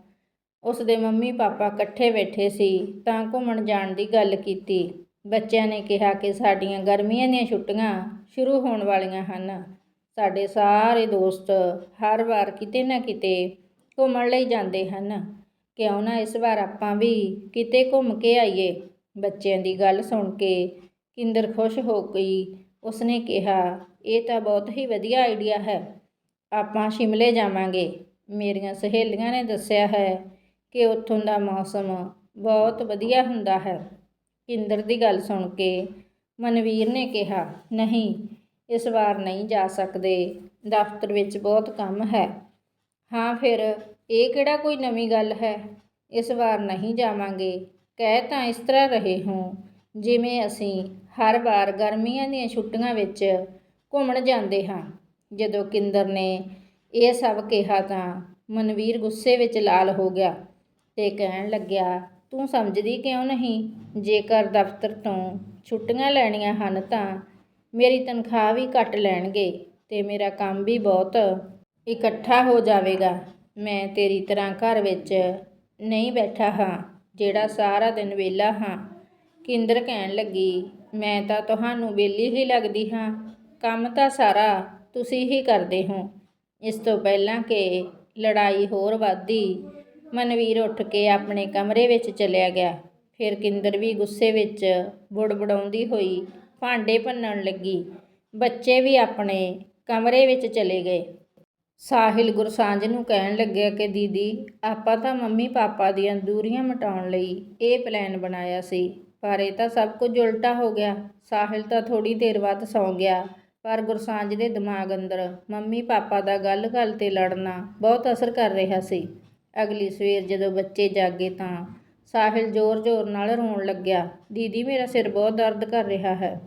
ਉਸ ਦੇ ਮੰਮੀ ਪਾਪਾ ਇਕੱਠੇ ਬੈਠੇ ਸੀ ਤਾਂ ਘੁੰਮਣ ਜਾਣ ਦੀ ਗੱਲ ਕੀਤੀ। ਬੱਚਿਆਂ ਨੇ ਕਿਹਾ ਕਿ ਸਾਡੀਆਂ ਗਰਮੀਆਂ ਦੀਆਂ ਛੁੱਟੀਆਂ ਸ਼ੁਰੂ ਹੋਣ ਵਾਲੀਆਂ ਹਨ। ਸਾਡੇ ਸਾਰੇ ਦੋਸਤ ਹਰ ਵਾਰ ਕਿਤੇ ਨਾ ਕਿਤੇ ਘੁੰਮਣ ਲਈ ਜਾਂਦੇ ਹਨ। ਕਿਉਂ ਨਾ ਇਸ ਵਾਰ ਆਪਾਂ ਵੀ ਕਿਤੇ ਘੁੰਮ ਕੇ ਆਈਏ। ਬੱਚਿਆਂ ਦੀ ਗੱਲ ਸੁਣ ਕੇ ਕਿੰਦਰ ਖੁਸ਼ ਹੋ ਗਈ। ਉਸਨੇ ਕਿਹਾ, ਇਹ ਤਾਂ ਬਹੁਤ ਹੀ ਵਧੀਆ ਆਈਡੀਆ ਹੈ। ਆਪਾਂ ਸ਼ਿਮਲੇ ਜਾਵਾਂਗੇ। ਮੇਰੀਆਂ ਸਹੇਲੀਆਂ ਨੇ ਦੱਸਿਆ ਹੈ ਕਿ ਉੱਥੋਂ ਦਾ ਮੌਸਮ ਬਹੁਤ ਵਧੀਆ ਹੁੰਦਾ ਹੈ। ਕਿੰਦਰ ਦੀ ਗੱਲ ਸੁਣ ਕੇ ਮਨਵੀਰ ਨੇ ਕਿਹਾ, ਨਹੀਂ ਇਸ ਵਾਰ ਨਹੀਂ ਜਾ ਸਕਦੇ। ਦਫ਼ਤਰ ਵਿੱਚ ਬਹੁਤ ਕੰਮ ਹੈ। ਹਾਂ, ਫਿਰ ਇਹ ਕਿਹੜਾ ਕੋਈ ਨਵੀਂ ਗੱਲ ਹੈ? ਇਸ ਵਾਰ ਨਹੀਂ ਜਾਵਾਂਗੇ। ਕਹਿ ਤਾਂ ਇਸ ਤਰ੍ਹਾਂ ਰਹੇ ਹੋ, ਜਿਵੇਂ ਅਸੀਂ ਹਰ ਵਾਰ ਗਰਮੀਆਂ ਦੀਆਂ ਛੁੱਟੀਆਂ ਵਿੱਚ ਘੁੰਮਣ ਜਾਂਦੇ ਹਾਂ। ਜਦੋਂ ਕਿੰਦਰ ਨੇ ਇਹ ਸਭ ਕਿਹਾ ਤਾਂ ਮਨਵੀਰ ਗੁੱਸੇ ਵਿੱਚ ਲਾਲ ਹੋ ਗਿਆ ਤੇ ਕਹਿਣ ਲੱਗਿਆ, ਤੂੰ ਸਮਝਦੀ ਕਿਉਂ ਨਹੀਂ? ਜੇਕਰ ਦਫ਼ਤਰ ਤੋਂ ਛੁੱਟੀਆਂ ਲੈਣੀਆਂ ਹਨ ਤਾਂ ਮੇਰੀ ਤਨਖਾਹ ਵੀ ਘੱਟ ਲੈਣਗੇ ਅਤੇ ਮੇਰਾ ਕੰਮ ਵੀ ਬਹੁਤ ਇਕੱਠਾ ਹੋ ਜਾਵੇਗਾ। ਮੈਂ ਤੇਰੀ ਤਰ੍ਹਾਂ ਘਰ ਵਿੱਚ ਨਹੀਂ ਬੈਠਾ ਹਾਂ, ਜਿਹੜਾ ਸਾਰਾ ਦਿਨ ਵਿਹਲਾ ਹਾਂ। ਕਿੰਦਰ ਕਹਿਣ ਲੱਗੀ, ਮੈਂ ਤਾਂ ਤੁਹਾਨੂੰ ਵਿਹਲੀ ਹੀ ਲੱਗਦੀ ਹਾਂ। ਕੰਮ ਤਾਂ ਸਾਰਾ ਤੁਸੀਂ ਹੀ ਕਰਦੇ ਹੋ। ਇਸ ਤੋਂ ਪਹਿਲਾਂ ਕਿ ਲੜਾਈ ਹੋਰ ਵਧਦੀ, ਮਨਵੀਰ ਉੱਠ ਕੇ ਆਪਣੇ ਕਮਰੇ ਵਿੱਚ ਚਲਿਆ ਗਿਆ। ਫਿਰ ਕਿੰਦਰ ਵੀ ਗੁੱਸੇ ਵਿੱਚ ਬੁੜਬੁੜਾਉਂਦੀ ਹੋਈ ਭਾਂਡੇ ਭੰਨਣ ਲੱਗੀ। ਬੱਚੇ ਵੀ ਆਪਣੇ ਕਮਰੇ ਵਿੱਚ ਚਲੇ ਗਏ। ਸਾਹਿਲ ਗੁਰਸਾਂਝ ਨੂੰ ਕਹਿਣ ਲੱਗਿਆ ਕਿ, ਦੀਦੀ, ਆਪਾਂ ਤਾਂ ਮੰਮੀ ਪਾਪਾ ਦੀਆਂ ਦੂਰੀਆਂ ਮਟਾਉਣ ਲਈ ਇਹ ਪਲਾਨ ਬਣਾਇਆ ਸੀ, ਪਰ ਇਹ ਤਾਂ ਸਭ ਕੁਝ ਉਲਟਾ ਹੋ ਗਿਆ। ਸਾਹਿਲ ਤਾਂ ਥੋੜੀ ਦੇਰ ਬਾਅਦ ਸੌਂ ਗਿਆ, ਪਰ ਗੁਰਸਾਂਝ ਦੇ ਦਿਮਾਗ ਅੰਦਰ ਮੰਮੀ ਪਾਪਾ ਦਾ ਗੱਲ-ਗੱਲ ਤੇ ਲੜਨਾ ਬਹੁਤ ਅਸਰ ਕਰ ਰਿਹਾ ਸੀ। ਅਗਲੀ ਸਵੇਰ ਜਦੋਂ ਬੱਚੇ ਜਾਗੇ ਤਾਂ ਸਾਹਿਲ ਜ਼ੋਰ-ਜ਼ੋਰ ਨਾਲ ਰੋਣ ਲੱਗਿਆ। ਦੀਦੀ, ਮੇਰਾ ਸਿਰ ਬਹੁਤ ਦਰਦ ਕਰ ਰਿਹਾ ਹੈ।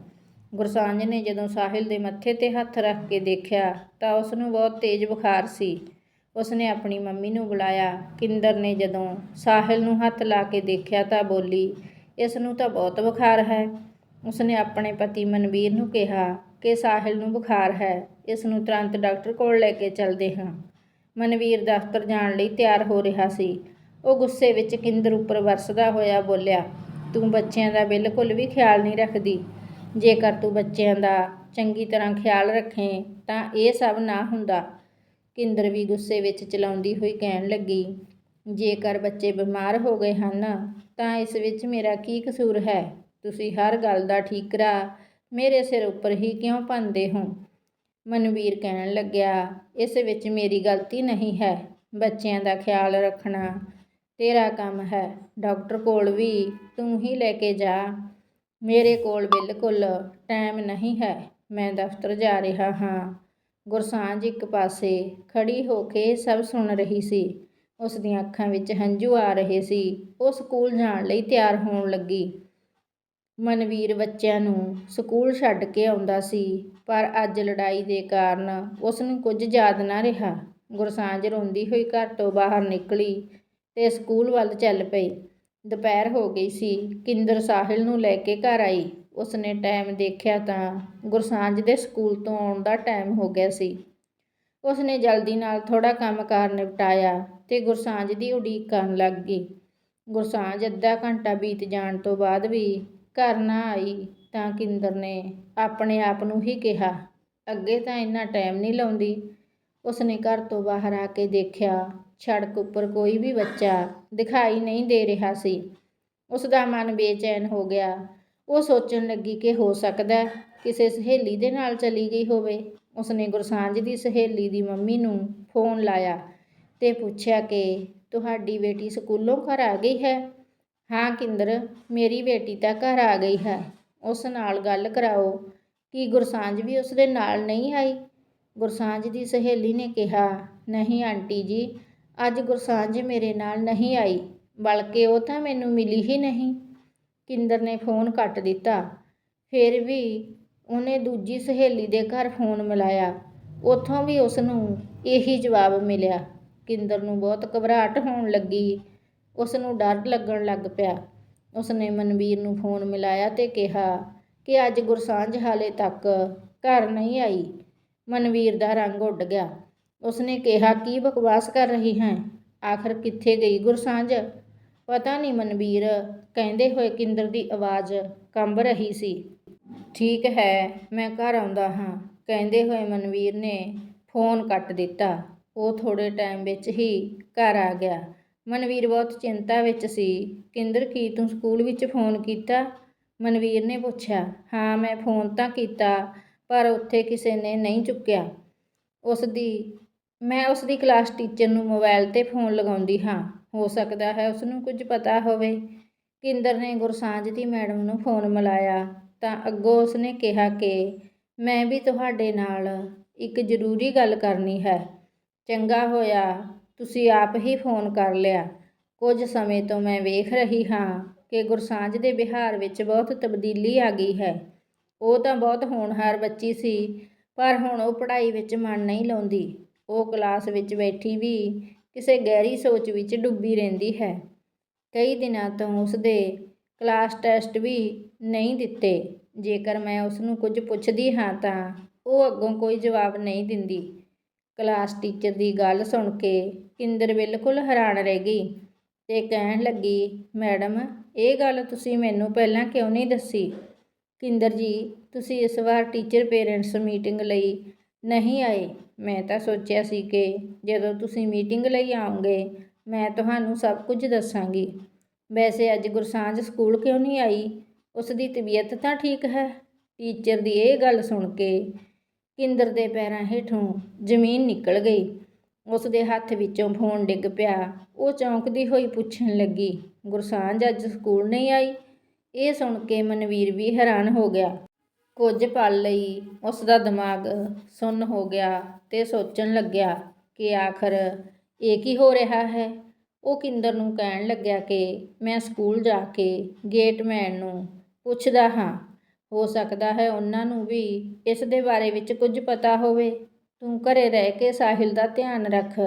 ਗੁਰਸਾਂਝ ਨੇ ਜਦੋਂ ਸਾਹਿਲ ਦੇ ਮੱਥੇ ਤੇ ਹੱਥ ਰੱਖ ਕੇ ਦੇਖਿਆ ਤਾਂ ਉਸ ਨੂੰ ਬਹੁਤ ਤੇਜ਼ ਬੁਖਾਰ ਸੀ। ਉਸਨੇ ਆਪਣੀ ਮੰਮੀ ਨੂੰ ਬੁਲਾਇਆ। ਕਿੰਦਰ ਨੇ ਜਦੋਂ ਸਾਹਿਲ ਨੂੰ ਹੱਥ ਲਾ ਕੇ ਦੇਖਿਆ ਤਾਂ ਬੋਲੀ, ਇਸ ਨੂੰ ਤਾਂ ਬਹੁਤ ਬੁਖਾਰ ਹੈ। ਉਸਨੇ ਆਪਣੇ ਪਤੀ ਮਨਵੀਰ ਨੂੰ ਕਿਹਾ ਕਿ ਸਾਹਿਲ ਨੂੰ ਬੁਖਾਰ ਹੈ। ਇਸ ਨੂੰ ਤੁਰੰਤ ਡਾਕਟਰ ਕੋਲ ਲੈ ਕੇ ਚੱਲਦੇ ਹਾਂ। ਮਨਵੀਰ ਦਫ਼ਤਰ ਜਾਣ ਲਈ ਤਿਆਰ ਹੋ ਰਿਹਾ ਸੀ। ਉਹ ਗੁੱਸੇ ਵਿੱਚ ਕਿੰਦਰ ਉੱਪਰ ਵਰਸਦਾ ਹੋਇਆ ਬੋਲਿਆ, ਤੂੰ ਬੱਚਿਆਂ ਦਾ ਬਿਲਕੁਲ ਵੀ ਖਿਆਲ ਨਹੀਂ ਰੱਖਦੀ। ਜੇਕਰ ਤੂੰ ਬੱਚਿਆਂ ਦਾ ਚੰਗੀ ਤਰ੍ਹਾਂ ਖਿਆਲ ਰੱਖੇ, ਤਾਂ ਇਹ ਸਭ ਨਾ ਹੁੰਦਾ। ਕਿੰਦਰ ਵੀ ਗੁੱਸੇ ਵਿੱਚ ਚਲਾਉਂਦੀ ਹੋਈ ਕਹਿਣ ਲੱਗੀ, ਜੇਕਰ ਬੱਚੇ ਬਿਮਾਰ ਹੋ ਗਏ ਹਨ, ਤਾਂ ਇਸ ਵਿੱਚ ਮੇਰਾ ਕੀ ਕਸੂਰ ਹੈ? ਤੁਸੀਂ ਹਰ ਗੱਲ ਦਾ ਠੀਕਰਾ ਮੇਰੇ ਸਿਰ ਉੱਪਰ ਹੀ ਕਿਉਂ ਪਾਉਂਦੇ ਹੋ? ਮਨਵੀਰ ਕਹਿਣ ਲੱਗਿਆ, ਇਸ ਵਿੱਚ ਮੇਰੀ ਗਲਤੀ ਨਹੀਂ ਹੈ। ਬੱਚਿਆਂ ਦਾ ਖਿਆਲ ਰੱਖਣਾ ਤੇਰਾ ਕੰਮ ਹੈ। ਡਾਕਟਰ ਕੋਲ ਵੀ ਤੂੰ ਹੀ ਲੈ ਕੇ ਜਾ। ਮੇਰੇ ਕੋਲ ਬਿਲਕੁਲ ਟਾਈਮ ਨਹੀਂ ਹੈ। ਮੈਂ ਦਫ਼ਤਰ ਜਾ ਰਿਹਾ ਹਾਂ। ਗੁਰਸਾਂਝ ਇੱਕ ਪਾਸੇ ਖੜੀ ਹੋ ਕੇ ਸਭ ਸੁਣ ਰਹੀ ਸੀ। ਉਸ ਦੀਆਂ ਅੱਖਾਂ ਵਿੱਚ ਹੰਝੂ ਆ ਰਹੇ ਸੀ। ਉਹ ਸਕੂਲ ਜਾਣ ਲਈ ਤਿਆਰ ਹੋਣ ਲੱਗੀ। ਮਨਵੀਰ ਬੱਚਿਆਂ ਨੂੰ ਸਕੂਲ ਛੱਡ ਕੇ ਆਉਂਦਾ ਸੀ, ਪਰ ਅੱਜ ਲੜਾਈ ਦੇ ਕਾਰਨ ਉਸ ਨੂੰ ਕੁਝ ਯਾਦ ਨਾ ਰਿਹਾ। ਗੁਰਸਾਂਝ ਰੋਂਦੀ ਹੋਈ ਘਰ ਤੋਂ ਬਾਹਰ ਨਿਕਲੀ। ਤੇ ਸਕੂਲ ਵੱਲ ਚੱਲ ਪਈ। ਦੁਪਹਿਰ ਹੋ ਗਈ ਸੀ। ਕਿੰਦਰ ਸਾਹਿਲ ਨੂੰ ਲੈ ਕੇ ਘਰ ਆਈ। ਉਸਨੇ ਟਾਈਮ ਦੇਖਿਆ ਤਾਂ ਗੁਰਸਾਂਝ ਦੇ ਸਕੂਲ ਤੋਂ ਆਉਣ ਦਾ ਟਾਈਮ ਹੋ ਗਿਆ ਸੀ। ਉਸਨੇ ਜਲਦੀ ਨਾਲ ਥੋੜਾ ਕੰਮ ਕਾਰ ਨਿਪਟਾਇਆ ਤੇ ਗੁਰਸਾਂਝ ਦੀ ਉਡੀਕ ਕਰਨ ਲੱਗ ਗਈ। ਗੁਰਸਾਂਝ ਅੱਧਾ ਘੰਟਾ ਬੀਤ ਜਾਣ ਤੋਂ ਬਾਅਦ ਵੀ ਘਰ ਨਾ ਆਈ ਤਾਂ ਕਿੰਦਰ ਨੇ ਆਪਣੇ ਆਪ ਨੂੰ ਹੀ ਕਿਹਾ, ਅੱਗੇ ਤਾਂ ਇੰਨਾ ਟਾਈਮ ਨਹੀਂ ਲਾਉਂਦੀ। ਉਸਨੇ ਘਰ ਤੋਂ ਬਾਹਰ ਆ ਕੇ ਦੇਖਿਆ ਸੜਕ ਉੱਪਰ ਕੋਈ ਵੀ ਬੱਚਾ ਦਿਖਾਈ ਨਹੀਂ ਦੇ ਰਿਹਾ ਸੀ। ਉਸ ਦਾ ਮਨ ਬੇਚੈਨ ਹੋ ਗਿਆ। ਉਹ ਸੋਚਣ ਲੱਗੀ ਕਿ ਹੋ ਸਕਦਾ ਕਿਸੇ ਸਹੇਲੀ ਦੇ ਨਾਲ ਚਲੀ ਗਈ ਹੋਵੇ। ਉਸਨੇ ਗੁਰਸਾਂਝ ਦੀ ਸਹੇਲੀ ਦੀ ਮੰਮੀ ਨੂੰ ਫੋਨ ਲਾਇਆ ਤੇ ਪੁੱਛਿਆ ਕਿ, ਤੁਹਾਡੀ ਬੇਟੀ ਸਕੂਲੋਂ ਘਰ ਆ ਗਈ ਹੈ? ਹਾਂ ਕਿੰਦਰ, ਮੇਰੀ ਬੇਟੀ ਤਾਂ ਘਰ ਆ ਗਈ ਹੈ। ਉਸ ਨਾਲ ਗੱਲ ਕਰਾਓ। ਕੀ ਗੁਰਸਾਂਝ ਵੀ ਉਸ ਦੇ ਨਾਲ ਨਹੀਂ ਆਈ? ਗੁਰਸਾਂਝ ਦੀ ਸਹੇਲੀ ਨੇ ਕਿਹਾ, ਨਹੀਂ ਆਂਟੀ ਜੀ ਅੱਜ ਗੁਰਸਾਂਝ ਮੇਰੇ ਨਾਲ ਨਹੀਂ ਆਈ, ਬਲਕਿ ਉਹ ਤਾਂ ਮੈਨੂੰ ਮਿਲੀ ਹੀ ਨਹੀਂ। ਕਿੰਦਰ ਨੇ ਫੋਨ ਕੱਟ ਦਿੱਤਾ। ਫਿਰ ਵੀ ਉਹਨੇ ਦੂਜੀ ਸਹੇਲੀ ਦੇ ਘਰ ਫੋਨ ਮਿਲਾਇਆ। ਉੱਥੋਂ ਵੀ ਉਸ ਨੂੰ ਇਹੀ ਜਵਾਬ ਮਿਲਿਆ। ਕਿੰਦਰ ਨੂੰ ਬਹੁਤ ਘਬਰਾਹਟ ਹੋਣ ਲੱਗੀ। ਉਸ ਨੂੰ ਡਰ ਲੱਗਣ ਲੱਗ ਪਿਆ। ਉਸਨੇ ਮਨਵੀਰ ਨੂੰ ਫੋਨ ਮਿਲਾਇਆ ਤੇ ਕਿਹਾ ਕਿ ਅੱਜ ਗੁਰਸਾਂਝ ਹਾਲੇ ਤੱਕ ਘਰ ਨਹੀਂ ਆਈ। ਮਨਵੀਰ ਦਾ ਰੰਗ ਉੱਡ ਗਿਆ। ਉਸਨੇ ਕਿਹਾ, ਕੀ ਬਕਵਾਸ ਕਰ ਰਹੀ ਹੈ? ਆਖਰ ਕਿੱਥੇ ਗਈ ਗੁਰਸਾਂਝ? ਪਤਾ ਨਹੀਂ ਮਨਵੀਰ, ਕਹਿੰਦੇ ਹੋਏ ਕਿੰਦਰ ਦੀ ਆਵਾਜ਼ ਕੰਬ ਰਹੀ ਸੀ। ਠੀਕ ਹੈ, ਮੈਂ ਘਰ ਆਉਂਦਾ ਹਾਂ, ਕਹਿੰਦੇ ਹੋਏ ਮਨਵੀਰ ਨੇ ਫੋਨ ਕੱਟ ਦਿੱਤਾ। ਉਹ ਥੋੜੇ ਟਾਈਮ ਵਿੱਚ ਹੀ ਘਰ ਆ ਗਿਆ। ਮਨਵੀਰ ਬਹੁਤ ਚਿੰਤਾ ਵਿੱਚ ਸੀ। ਕਿੰਦਰ, ਕੀ ਤੂੰ ਸਕੂਲ ਵਿੱਚ ਫੋਨ ਕੀਤਾ? ਮਨਵੀਰ ਨੇ ਪੁੱਛਿਆ। ਹਾਂ, ਮੈਂ ਫੋਨ ਤਾਂ ਕੀਤਾ, ਪਰ ਉੱਥੇ ਕਿਸੇ ਨੇ ਨਹੀਂ ਚੁੱਕਿਆ। ਉਸ ਦੀ ਮੈਂ ਉਸ ਦੀ ਕਲਾਸ ਟੀਚਰ ਨੂੰ ਮੋਬਾਈਲ ਤੇ ਫੋਨ ਲਗਾਉਂਦੀ ਹਾਂ। ਹੋ ਸਕਦਾ ਹੈ ਉਸ ਨੂੰ ਕੁਝ ਪਤਾ ਹੋਵੇ। ਕਿੰਦਰ ਨੇ ਗੁਰਸਾਂਝ ਦੀ ਮੈਡਮ ਨੂੰ ਫੋਨ ਮਿਲਾਇਆ ਤਾਂ ਅੱਗੋਂ ਉਸਨੇ ਕਿਹਾ ਕਿ ਮੈਂ ਵੀ ਤੁਹਾਡੇ ਨਾਲ ਇੱਕ ਜ਼ਰੂਰੀ ਗੱਲ ਕਰਨੀ ਹੈ। ਚੰਗਾ ਹੋਇਆ, ਤੁਸੀਂ ਆਪ ਹੀ ਫੋਨ ਕਰ ਲਿਆ। ਕੁਝ ਸਮੇਂ ਤੋਂ ਮੈਂ ਵੇਖ ਰਹੀ ਹਾਂ ਕਿ ਗੁਰਸਾਂਝ ਦੇ ਵਿਹਾਰ ਵਿੱਚ ਬਹੁਤ ਤਬਦੀਲੀ ਆ ਗਈ ਹੈ। ਉਹ ਤਾਂ ਬਹੁਤ ਹੋਣਹਾਰ ਬੱਚੀ ਸੀ, ਪਰ ਹੁਣ ਉਹ ਪੜ੍ਹਾਈ ਵਿੱਚ ਮਨ ਨਹੀਂ ਲਾਉਂਦੀ। ਉਹ ਕਲਾਸ ਵਿੱਚ ਬੈਠੀ ਵੀ ਕਿਸੇ ਗਹਿਰੀ ਸੋਚ ਵਿੱਚ ਡੁੱਬੀ ਰਹਿੰਦੀ ਹੈ। ਕਈ ਦਿਨਾਂ ਤੋਂ ਉਸਦੇ ਕਲਾਸ ਟੈਸਟ ਵੀ ਨਹੀਂ ਦਿੱਤੇ। ਜੇਕਰ ਮੈਂ ਉਸ ਨੂੰ ਕੁਝ ਪੁੱਛਦੀ ਹਾਂ ਤਾਂ ਉਹ ਅੱਗੋਂ ਕੋਈ ਜਵਾਬ ਨਹੀਂ ਦਿੰਦੀ। ਕਲਾਸ ਟੀਚਰ ਦੀ ਗੱਲ ਸੁਣ ਕੇ ਕਿੰਦਰ ਬਿਲਕੁਲ ਹੈਰਾਨ ਰਹਿ ਗਈ ਤੇ ਕਹਿਣ ਲੱਗੀ, ਮੈਡਮ, ਇਹ ਗੱਲ ਤੁਸੀਂ ਮੈਨੂੰ ਪਹਿਲਾਂ ਕਿਉਂ ਨਹੀਂ ਦੱਸੀ? ਕਿੰਦਰ ਜੀ, ਤੁਸੀਂ ਇਸ ਵਾਰ ਟੀਚਰ ਪੇਰੈਂਟਸ ਮੀਟਿੰਗ ਲਈ ਨਹੀਂ ਆਏ। ਮੈਂ ਤਾਂ ਸੋਚਿਆ ਸੀ ਕਿ ਜਦੋਂ ਤੁਸੀਂ ਮੀਟਿੰਗ ਲਈ ਆਉਂਗੇ ਮੈਂ ਤੁਹਾਨੂੰ ਸਭ ਕੁਝ ਦੱਸਾਂਗੀ। ਵੈਸੇ ਅੱਜ ਗੁਰਸਾਂਝ ਸਕੂਲ ਕਿਉਂ ਨਹੀਂ ਆਈ? ਉਸ ਦੀ ਤਬੀਅਤ ਤਾਂ ਠੀਕ ਹੈ। ਟੀਚਰ ਦੀ ਇਹ ਗੱਲ ਸੁਣ ਕੇ ਕਿੰਦਰ ਦੇ ਪੈਰਾਂ ਹੇਠੋਂ ਜ਼ਮੀਨ ਨਿਕਲ ਗਈ। ਉਸ ਦੇ ਹੱਥ ਵਿੱਚੋਂ ਫੋਨ ਡਿੱਗ ਪਿਆ। ਉਹ ਚੌਂਕਦੀ ਹੋਈ ਪੁੱਛਣ ਲੱਗੀ, ਗੁਰਸਾਂਝ ਅੱਜ ਸਕੂਲ ਨਹੀਂ ਆਈ? ਇਹ ਸੁਣ ਕੇ ਮਨਵੀਰ ਵੀ ਹੈਰਾਨ ਹੋ ਗਿਆ। ਕੁਝ ਪਲ ਲਈ ਉਸ ਦਾ ਦਿਮਾਗ ਸੁੰਨ ਹੋ ਗਿਆ ਤੇ ਸੋਚਣ ਲੱਗਿਆ ਕਿ ਆਖਰ ਇਹ ਕੀ ਹੋ ਰਿਹਾ ਹੈ। ਉਹ ਕਿੰਦਰ ਨੂੰ ਕਹਿਣ ਲੱਗਿਆ ਕਿ ਮੈਂ ਸਕੂਲ ਜਾ ਕੇ ਗੇਟਮੈਨ ਨੂੰ ਪੁੱਛਦਾ ਹਾਂ। ਹੋ ਸਕਦਾ ਹੈ ਉਹਨਾਂ ਨੂੰ ਵੀ ਇਸ ਦੇ ਬਾਰੇ ਵਿੱਚ ਕੁਝ ਪਤਾ ਹੋਵੇ। ਤੂੰ ਘਰੇ ਰਹਿ ਕੇ ਸਾਹਿਲ ਦਾ ਧਿਆਨ ਰੱਖ।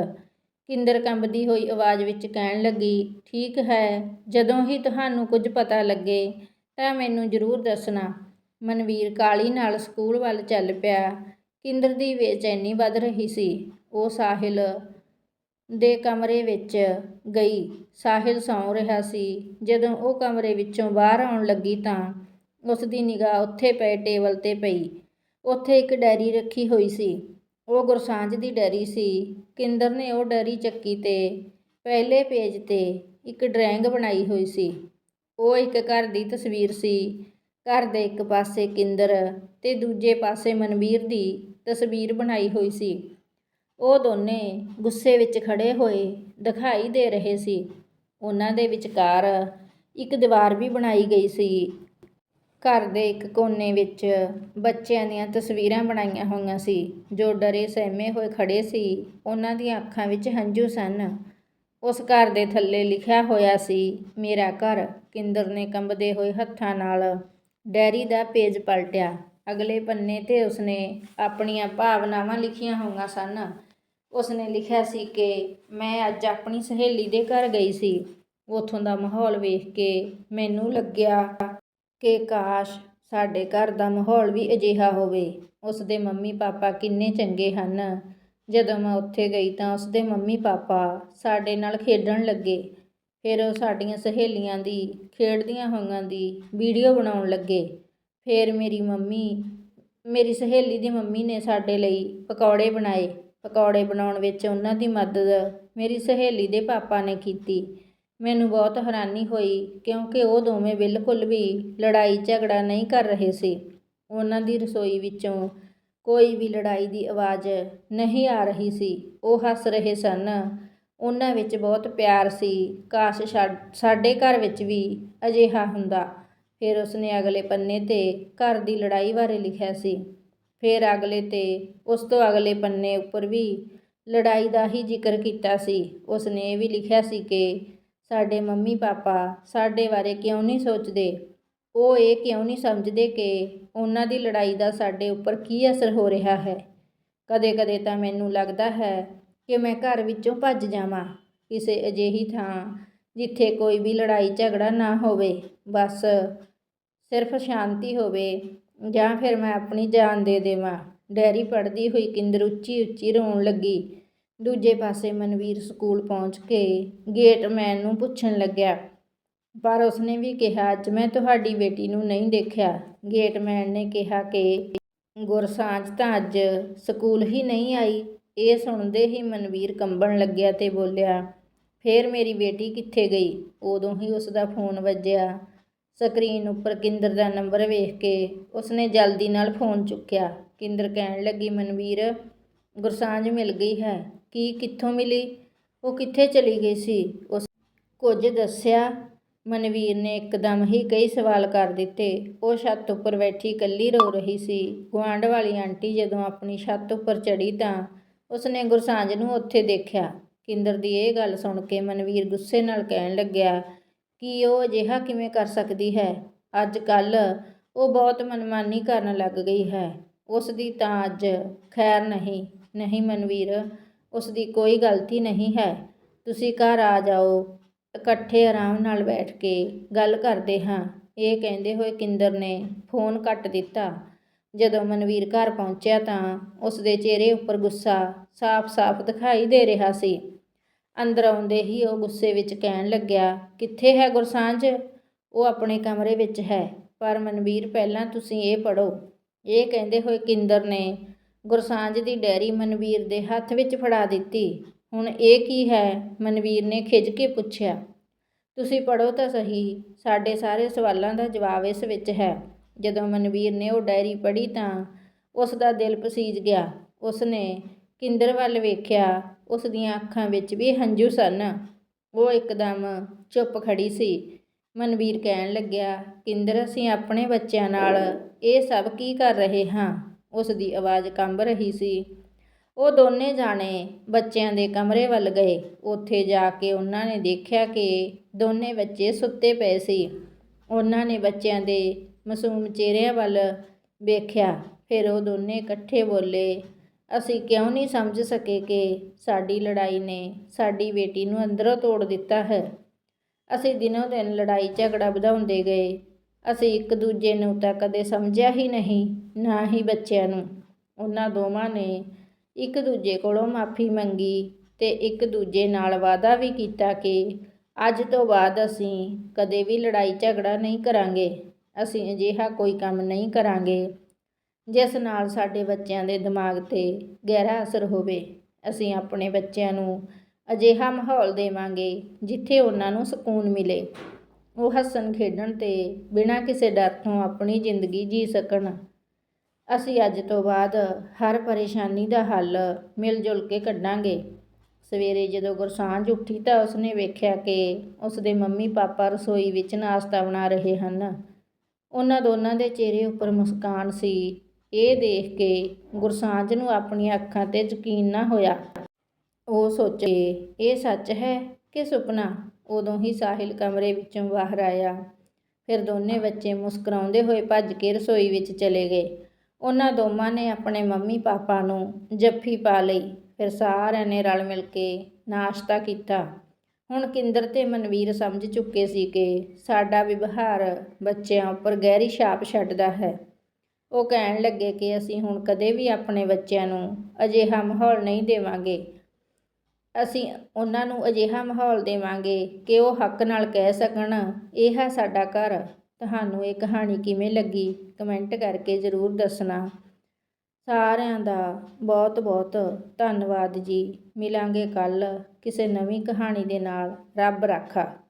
ਕਿੰਦਰ ਕੰਬਦੀ ਹੋਈ ਆਵਾਜ਼ ਵਿੱਚ ਕਹਿਣ ਲੱਗੀ, ਠੀਕ ਹੈ, ਜਦੋਂ ਹੀ ਤੁਹਾਨੂੰ ਕੁਝ ਪਤਾ ਲੱਗੇ ਤਾਂ ਮੈਨੂੰ ਜ਼ਰੂਰ ਦੱਸਣਾ। ਮਨਵੀਰ ਕਾਲੀ ਨਾਲ ਸਕੂਲ ਵੱਲ ਚੱਲ ਪਿਆ। ਕਿੰਦਰ ਦੀ ਬੇਚੈਨੀ ਵੱਧ ਰਹੀ ਸੀ, ਉਹ ਸਾਹਿਲ ਦੇ ਕਮਰੇ ਵਿੱਚ ਗਈ। ਸਾਹਿਲ ਸੌਂ ਰਿਹਾ ਸੀ। ਜਦੋਂ ਉਹ ਕਮਰੇ ਵਿੱਚੋਂ ਬਾਹਰ ਆਉਣ ਲੱਗੀ ਤਾਂ ਉਸ ਦੀ ਨਿਗਾਹ ਉੱਥੇ ਪਏ ਟੇਬਲ ਤੇ ਪਈ। ਉੱਥੇ ਇੱਕ ਡੈਰੀ ਰੱਖੀ ਹੋਈ ਸੀ। ਉਹ ਗੁਰਸਾਂਝ ਦੀ ਡੈਰੀ ਸੀ। ਕਿੰਦਰ ਨੇ ਉਹ ਡੈਰੀ ਚੱਕੀ ਤੇ ਪਹਿਲੇ ਪੇਜ ਤੇ ਇੱਕ ਡਰਾਇੰਗ ਬਣਾਈ ਹੋਈ ਸੀ। ਉਹ ਇੱਕ ਘਰ ਦੀ ਤਸਵੀਰ ਸੀ। ਘਰ ਦੇ ਇੱਕ ਪਾਸੇ ਕਿੰਦਰ ਤੇ ਦੂਜੇ ਪਾਸੇ ਮਨਵੀਰ ਦੀ ਤਸਵੀਰ ਬਣਾਈ ਹੋਈ ਸੀ। ਉਹ ਦੋਨੇ ਗੁੱਸੇ ਵਿੱਚ ਖੜੇ ਹੋਏ ਦਿਖਾਈ ਦੇ ਰਹੇ ਸੀ। ਉਹਨਾਂ ਦੇ ਵਿਚਕਾਰ ਇੱਕ ਦੀਵਾਰ ਵੀ ਬਣਾਈ ਗਈ ਸੀ। ਘਰ ਦੇ ਇੱਕ ਕੋਨੇ ਵਿੱਚ ਬੱਚਿਆਂ ਦੀਆਂ ਤਸਵੀਰਾਂ ਬਣਾਈਆਂ ਹੋਈਆਂ ਸੀ। ਜੋ ਡਰੇ ਸਹਿਮੇ ਹੋਏ ਖੜੇ ਸੀ, ਉਹਨਾਂ ਦੀਆਂ ਅੱਖਾਂ ਵਿੱਚ ਹੰਝੂ ਸਨ। ਉਸ ਘਰ ਦੇ ਥੱਲੇ ਲਿਖਿਆ ਹੋਇਆ ਸੀ, ਮੇਰਾ ਘਰ ਕਿੰਦਰ ਨੇ ਕੰਬਦੇ ਹੋਏ ਹੱਥਾਂ ਨਾਲ ਡੈਰੀ ਦਾ ਪੇਜ ਪਲਟਿਆ। ਅਗਲੇ ਪੰਨੇ ਤੇ ਉਸਨੇ ਆਪਣੀਆਂ ਭਾਵਨਾਵਾਂ ਲਿਖੀਆਂ ਹੋਈਆਂ ਸਨ। ਉਸਨੇ ਲਿਖਿਆ ਸੀ ਕਿ ਮੈਂ ਅੱਜ ਆਪਣੀ ਸਹੇਲੀ ਦੇ ਘਰ ਗਈ ਸੀ। ਉਥੋਂ ਦਾ ਮਾਹੌਲ ਵੇਖ ਕੇ ਮੈਨੂੰ ਲੱਗਿਆ ਕਿ ਕਾਸ਼ ਸਾਡੇ ਘਰ ਦਾ ਮਾਹੌਲ ਵੀ ਅਜਿਹਾ ਹੋਵੇ। ਉਸਦੇ ਮੰਮੀ ਪਾਪਾ ਕਿੰਨੇ ਚੰਗੇ ਹਨ। ਜਦੋਂ ਮੈਂ ਉੱਥੇ ਗਈ ਤਾਂ ਉਸਦੇ ਮੰਮੀ ਪਾਪਾ ਸਾਡੇ ਨਾਲ ਖੇਡਣ ਲੱਗੇ। ਫਿਰ ਉਹ ਸਾਡੀਆਂ ਸਹੇਲੀਆਂ ਦੀ, ਖੇਡਦੀਆਂ ਹੋਈਆਂ ਦੀ ਵੀਡੀਓ ਬਣਾਉਣ ਲੱਗੇ। ਫਿਰ ਮੇਰੀ ਮੰਮੀ, ਮੇਰੀ ਸਹੇਲੀ ਦੀ ਮੰਮੀ ਨੇ ਸਾਡੇ ਲਈ ਪਕੌੜੇ ਬਣਾਏ। ਪਕੌੜੇ ਬਣਾਉਣ ਵਿੱਚ ਉਹਨਾਂ ਦੀ ਮਦਦ ਮੇਰੀ ਸਹੇਲੀ ਦੇ ਪਾਪਾ ਨੇ ਕੀਤੀ। ਮੈਨੂੰ ਬਹੁਤ ਹੈਰਾਨੀ ਹੋਈ ਕਿਉਂਕਿ ਉਹ ਦੋਵੇਂ ਬਿਲਕੁਲ ਵੀ ਲੜਾਈ ਝਗੜਾ ਨਹੀਂ ਕਰ ਰਹੇ ਸੀ। ਉਹਨਾਂ ਦੀ ਰਸੋਈ ਵਿੱਚੋਂ ਕੋਈ ਵੀ ਲੜਾਈ ਦੀ ਆਵਾਜ਼ ਨਹੀਂ ਆ ਰਹੀ ਸੀ। ਉਹ ਹੱਸ ਰਹੇ ਸਨ। ਉਹਨਾਂ ਵਿੱਚ ਬਹੁਤ ਪਿਆਰ ਸੀ। ਕਾਸ਼ ਸਾਡੇ ਘਰ ਵਿੱਚ ਵੀ ਅਜਿਹਾ ਹੁੰਦਾ। ਫਿਰ ਉਸਨੇ ਅਗਲੇ ਪੰਨੇ ਤੇ ਘਰ ਦੀ ਲੜਾਈ ਬਾਰੇ ਲਿਖਿਆ ਸੀ। ਫਿਰ ਅਗਲੇ ਤੇ, ਉਸ ਤੋਂ ਅਗਲੇ ਪੰਨੇ ਉੱਪਰ ਵੀ ਲੜਾਈ ਦਾ ਹੀ ਜ਼ਿਕਰ ਕੀਤਾ ਸੀ। ਉਸਨੇ ਇਹ ਵੀ ਲਿਖਿਆ ਸੀ ਕਿ ਸਾਡੇ ਮੰਮੀ ਪਾਪਾ ਸਾਡੇ ਬਾਰੇ ਕਿਉਂ ਨਹੀਂ ਸੋਚਦੇ? ਉਹ ਇਹ ਕਿਉਂ ਨਹੀਂ ਸਮਝਦੇ ਕਿ ਉਹਨਾਂ ਦੀ ਲੜਾਈ ਦਾ ਸਾਡੇ ਉੱਪਰ ਕੀ ਅਸਰ ਹੋ ਰਿਹਾ ਹੈ? ਕਦੇ-ਕਦੇ ਤਾਂ ਮੈਨੂੰ ਲੱਗਦਾ ਹੈ ਕਿ ਮੈਂ ਘਰ ਵਿੱਚੋਂ ਭੱਜ ਜਾਵਾਂ ਕਿਸੇ ਅਜਿਹੀ ਥਾਂ ਜਿੱਥੇ ਕੋਈ ਵੀ ਲੜਾਈ ਝਗੜਾ ਨਾ ਹੋਵੇ, ਬਸ ਸਿਰਫ ਸ਼ਾਂਤੀ ਹੋਵੇ ਜਾਂ ਫਿਰ ਮੈਂ ਆਪਣੀ ਜਾਨ ਦੇ ਦੇਵਾਂ। ਡੈਰੀ ਪੜ੍ਹਦੀ ਹੋਈ ਕਿੰਦਰ ਉੱਚੀ ਉੱਚੀ ਰੋਣ ਲੱਗੀ। ਦੂਜੇ ਪਾਸੇ ਮਨਵੀਰ ਸਕੂਲ ਪਹੁੰਚ ਕੇ ਗੇਟਮੈਨ ਨੂੰ ਪੁੱਛਣ ਲੱਗਿਆ, ਪਰ ਉਸਨੇ ਵੀ ਕਿਹਾ, ਅੱਜ ਮੈਂ ਤੁਹਾਡੀ ਬੇਟੀ ਨੂੰ ਨਹੀਂ ਦੇਖਿਆ ਗੇਟਮੈਨ ਨੇ ਕਿਹਾ ਕਿ ਗੁਰਸਾਂਝ ਤਾਂ ਅੱਜ ਸਕੂਲ ਹੀ ਨਹੀਂ ਆਈ। ਇਹ ਸੁਣਦੇ ਹੀ ਮਨਵੀਰ ਕੰਬਣ ਲੱਗਿਆ ਤੇ ਬੋਲਿਆ, ਫੇਰ ਮੇਰੀ ਬੇਟੀ ਕਿੱਥੇ ਗਈ? ਉਦੋਂ ਹੀ ਉਸ ਦਾ ਫੋਨ ਵੱਜਿਆ। ਸਕਰੀਨ ਉੱਪਰ ਕਿੰਦਰ ਦਾ ਨੰਬਰ ਵੇਖ ਕੇ ਉਸਨੇ ਜਲਦੀ ਨਾਲ ਫੋਨ ਚੁੱਕਿਆ। ਕਿੰਦਰ ਕਹਿਣ ਲੱਗੀ, ਮਨਵੀਰ, ਗੁਰਸਾਂਝ ਮਿਲ ਗਈ ਹੈ। ਕੀ ਕਿੱਥੋਂ ਮਿਲੀ? ਉਹ ਕਿੱਥੇ ਚਲੀ ਗਈ ਸੀ? ਉਸ ਕੁਝ ਦੱਸਿਆ, ਮਨਵੀਰ ਨੇ ਇੱਕਦਮ ਹੀ ਕਈ ਸਵਾਲ ਕਰ ਦਿੱਤੇ। ਉਹ ਛੱਤ ਉੱਪਰ ਬੈਠੀ ਇਕੱਲੀ ਰੋ ਰਹੀ ਸੀ। ਗੁਆਂਢ ਵਾਲੀ ਆਂਟੀ ਜਦੋਂ ਆਪਣੀ ਛੱਤ ਉੱਪਰ ਚੜੀ ਤਾਂ ਉਸਨੇ ਗੁਰਸਾਂਝ ਨੂੰ ਉੱਥੇ ਦੇਖਿਆ। ਕਿੰਦਰ ਦੀ ਇਹ ਗੱਲ ਸੁਣ ਕੇ ਮਨਵੀਰ ਗੁੱਸੇ ਨਾਲ ਕਹਿਣ ਲੱਗਿਆ, ਕਿ ਉਹ ਅਜਿਹਾ ਕਿਵੇਂ ਕਰ ਸਕਦੀ ਹੈ? ਅੱਜ ਕੱਲ ਉਹ ਬਹੁਤ ਮਨਮਾਨੀ ਕਰਨ ਲੱਗ ਗਈ ਹੈ। ਉਸ ਦੀ ਤਾਂ ਅੱਜ ਖੈਰ ਨਹੀਂ ਨਹੀਂ ਮਨਵੀਰ, ਉਸ ਦੀ ਕੋਈ ਗਲਤੀ ਨਹੀਂ ਹੈ। ਤੁਸੀਂ ਘਰ ਆ ਜਾਓ, ਇਕੱਠੇ ਆਰਾਮ ਨਾਲ ਬੈਠ ਕੇ ਗੱਲ ਕਰਦੇ ਹਾਂ। ਇਹ ਕਹਿੰਦੇ ਹੋਏ ਕਿੰਦਰ ਨੇ ਫੋਨ ਕੱਟ ਦਿੱਤਾ। ਜਦੋਂ ਮਨਵੀਰ ਘਰ ਪਹੁੰਚਿਆ ਤਾਂ ਉਸ ਦੇ ਚਿਹਰੇ ਉੱਪਰ ਗੁੱਸਾ ਸਾਫ਼-ਸਾਫ਼ ਦਿਖਾਈ ਦੇ ਰਿਹਾ ਸੀ। ਅੰਦਰ ਆਉਂਦੇ ਹੀ ਉਹ ਗੁੱਸੇ ਵਿੱਚ ਕਹਿਣ ਲੱਗਿਆ, ਕਿੱਥੇ ਹੈ ਗੁਰਸਾਂਝ? ਉਹ ਆਪਣੇ ਕਮਰੇ ਵਿੱਚ ਹੈ, ਪਰ ਮਨਵੀਰ ਪਹਿਲਾਂ ਤੁਸੀਂ ਇਹ ਪੜੋ ਇਹ ਕਹਿੰਦੇ ਹੋਏ ਕਿੰਦਰ ਨੇ ਗੁਰਸਾਂਝ ਦੀ ਡੈਰੀ ਮਨਵੀਰ ਦੇ ਹੱਥ ਵਿੱਚ ਫੜਾ ਦਿੱਤੀ। ਹੁਣ ਇਹ ਕੀ ਹੈ ਮਨਵੀਰ ਨੇ ਖਿੱਝ ਕੇ ਪੁੱਛਿਆ। ਤੁਸੀਂ ਪੜੋ ਤਾਂ ਸਹੀ, ਸਾਡੇ ਸਾਰੇ ਸਵਾਲਾਂ ਦਾ ਜਵਾਬ ਇਸ ਵਿੱਚ ਹੈ। ਜਦੋਂ ਮਨਵੀਰ ਨੇ ਉਹ ਡਾਇਰੀ ਪੜ੍ਹੀ ਤਾਂ ਉਸ ਦਾ ਦਿਲ ਪਸੀਜ ਗਿਆ। ਉਸ ਨੇ ਕਿੰਦਰ ਵੱਲ ਵੇਖਿਆ। ਉਸ ਦੀਆਂ ਅੱਖਾਂ ਵਿੱਚ ਵੀ ਹੰਝੂ ਸਨ। ਉਹ ਇੱਕਦਮ ਚੁੱਪ ਖੜੀ ਸੀ। ਮਨਵੀਰ ਕਹਿਣ ਲੱਗਿਆ, ਕਿੰਦਰ, ਅਸੀਂ ਆਪਣੇ ਬੱਚਿਆਂ ਨਾਲ ਇਹ ਸਭ ਕੀ ਕਰ ਰਹੇ ਹਾਂ? ਉਸ ਦੀ ਆਵਾਜ਼ ਕੰਬ ਰਹੀ ਸੀ। ਉਹ ਦੋਨੇ ਜਾਣੇ ਬੱਚਿਆਂ ਦੇ ਕਮਰੇ ਵੱਲ ਗਏ। ਉੱਥੇ ਜਾ ਕੇ ਉਹਨਾਂ ਨੇ ਦੇਖਿਆ ਕਿ ਦੋਨੇ ਬੱਚੇ ਸੁੱਤੇ ਪਏ ਸੀ। ਉਹਨਾਂ ਨੇ ਬੱਚਿਆਂ ਦੇ ਮਾਸੂਮ ਚਿਹਰਿਆਂ ਵੱਲ ਵੇਖਿਆ। ਫਿਰ ਉਹ ਦੋਨੇ ਇਕੱਠੇ ਬੋਲੇ, ਅਸੀਂ ਕਿਉਂ ਨਹੀਂ ਸਮਝ ਸਕੇ ਕਿ ਸਾਡੀ ਲੜਾਈ ਨੇ ਸਾਡੀ ਬੇਟੀ ਨੂੰ ਅੰਦਰੋਂ ਤੋੜ ਦਿੱਤਾ ਹੈ? ਅਸੀਂ ਦਿਨੋਂ ਦਿਨ ਲੜਾਈ ਝਗੜਾ ਵਧਾਉਂਦੇ ਗਏ। ਅਸੀਂ ਇੱਕ ਦੂਜੇ ਨੂੰ ਤਾਂ ਕਦੇ ਸਮਝਿਆ ਹੀ ਨਹੀਂ, ਨਾ ਹੀ ਬੱਚਿਆਂ ਨੂੰ। ਉਹਨਾਂ ਦੋਵਾਂ ਨੇ ਇੱਕ ਦੂਜੇ ਕੋਲੋਂ ਮਾਫੀ ਮੰਗੀ ਤੇ ਇੱਕ ਦੂਜੇ ਨਾਲ ਵਾਅਦਾ ਵੀ ਕੀਤਾ ਕਿ ਅੱਜ ਤੋਂ ਬਾਅਦ ਅਸੀਂ ਕਦੇ ਵੀ ਲੜਾਈ ਝਗੜਾ ਨਹੀਂ ਕਰਾਂਗੇ। ਅਸੀਂ ਅਜਿਹਾ ਕੋਈ ਕੰਮ ਨਹੀਂ ਕਰਾਂਗੇ ਜਿਸ ਨਾਲ ਸਾਡੇ ਬੱਚਿਆਂ ਦੇ ਦਿਮਾਗ 'ਤੇ ਗਹਿਰਾ ਅਸਰ ਹੋਵੇ। ਅਸੀਂ ਆਪਣੇ ਬੱਚਿਆਂ ਨੂੰ ਅਜਿਹਾ ਮਾਹੌਲ ਦੇਵਾਂਗੇ ਜਿੱਥੇ ਉਹਨਾਂ ਨੂੰ ਸਕੂਨ ਮਿਲੇ। ਉਹ ਹੱਸਣ ਖੇਡਣ ਤੇ ਬਿਨਾਂ ਕਿਸੇ ਡਰ ਤੋਂ ਆਪਣੀ ਜ਼ਿੰਦਗੀ ਜੀ ਸਕਣ। ਅਸੀਂ ਅੱਜ ਤੋਂ ਬਾਅਦ ਹਰ ਪਰੇਸ਼ਾਨੀ ਦਾ ਹੱਲ ਮਿਲ ਜੁਲ ਕੇ ਕੱਢਾਂਗੇ। ਸਵੇਰੇ ਜਦੋਂ ਗੁਰਸਾਂਝ ਉੱਠੀ ਤਾਂ ਉਸਨੇ ਵੇਖਿਆ ਕਿ ਉਸਦੇ ਮੰਮੀ ਪਾਪਾ ਰਸੋਈ ਵਿੱਚ ਨਾਸ਼ਤਾ ਬਣਾ ਰਹੇ ਹਨ। ਉਹਨਾਂ ਦੋਨਾਂ ਦੇ ਚਿਹਰੇ ਉੱਪਰ ਮੁਸਕਾਨ ਸੀ। ਇਹ ਦੇਖ ਕੇ ਗੁਰਸਾਂਝ ਨੂੰ ਆਪਣੀਆਂ ਅੱਖਾਂ ਤੇ ਯਕੀਨ ਨਾ ਹੋਇਆ। ਉਹ ਸੋਚੇ, ਇਹ ਸੱਚ ਹੈ ਕਿ ਸੁਪਨਾ ਉਦੋਂ ਹੀ ਸਾਹਿਲ ਕਮਰੇ ਵਿੱਚੋਂ ਬਾਹਰ ਆਇਆ। ਫਿਰ ਦੋਨੇ ਬੱਚੇ ਮੁਸਕਰਾਉਂਦੇ ਹੋਏ ਭੱਜ ਕੇ ਰਸੋਈ ਵਿੱਚ ਚਲੇ ਗਏ। ਉਹਨਾਂ ਦੋਵਾਂ ਨੇ ਆਪਣੇ ਮੰਮੀ ਪਾਪਾ ਨੂੰ ਜੱਫੀ ਪਾ ਲਈ। ਫਿਰ ਸਾਰਿਆਂ ਨੇ ਰਲ ਮਿਲ ਕੇ ਨਾਸ਼ਤਾ ਕੀਤਾ। ਹੁਣ ਕਿੰਦਰ ਤੇ ਮਨਵੀਰ ਸਮਝ ਚੁੱਕੇ ਸੀ ਕਿ ਸਾਡਾ ਵਿਵਹਾਰ ਬੱਚਿਆਂ ਉੱਪਰ ਗਹਿਰੀ ਛਾਪ ਛੱਡਦਾ ਹੈ। ਉਹ ਕਹਿਣ ਲੱਗੇ ਕਿ ਅਸੀਂ ਹੁਣ ਕਦੇ ਵੀ ਆਪਣੇ ਬੱਚਿਆਂ ਨੂੰ ਅਜਿਹਾ ਮਾਹੌਲ ਨਹੀਂ ਦੇਵਾਂਗੇ। ਅਸੀਂ ਉਹਨਾਂ ਨੂੰ ਅਜਿਹਾ ਮਾਹੌਲ ਦੇਵਾਂਗੇ ਕਿ ਉਹ ਹੱਕ ਨਾਲ ਕਹਿ ਸਕਣ, ਇਹ ਹੈ ਸਾਡਾ ਘਰ। ਤੁਹਾਨੂੰ ਇਹ ਕਹਾਣੀ ਕਿਵੇਂ ਲੱਗੀ? ਕਮੈਂਟ ਕਰਕੇ ਜ਼ਰੂਰ ਦੱਸਣਾ। ਸਾਰਿਆਂ ਦਾ ਬਹੁਤ ਬਹੁਤ ਧੰਨਵਾਦ ਜੀ। ਮਿਲਾਂਗੇ ਕੱਲ੍ਹ ਕਿਸੇ ਨਵੀਂ ਕਹਾਣੀ ਦੇ ਨਾਲ। ਰੱਬ ਰਾਖਾ।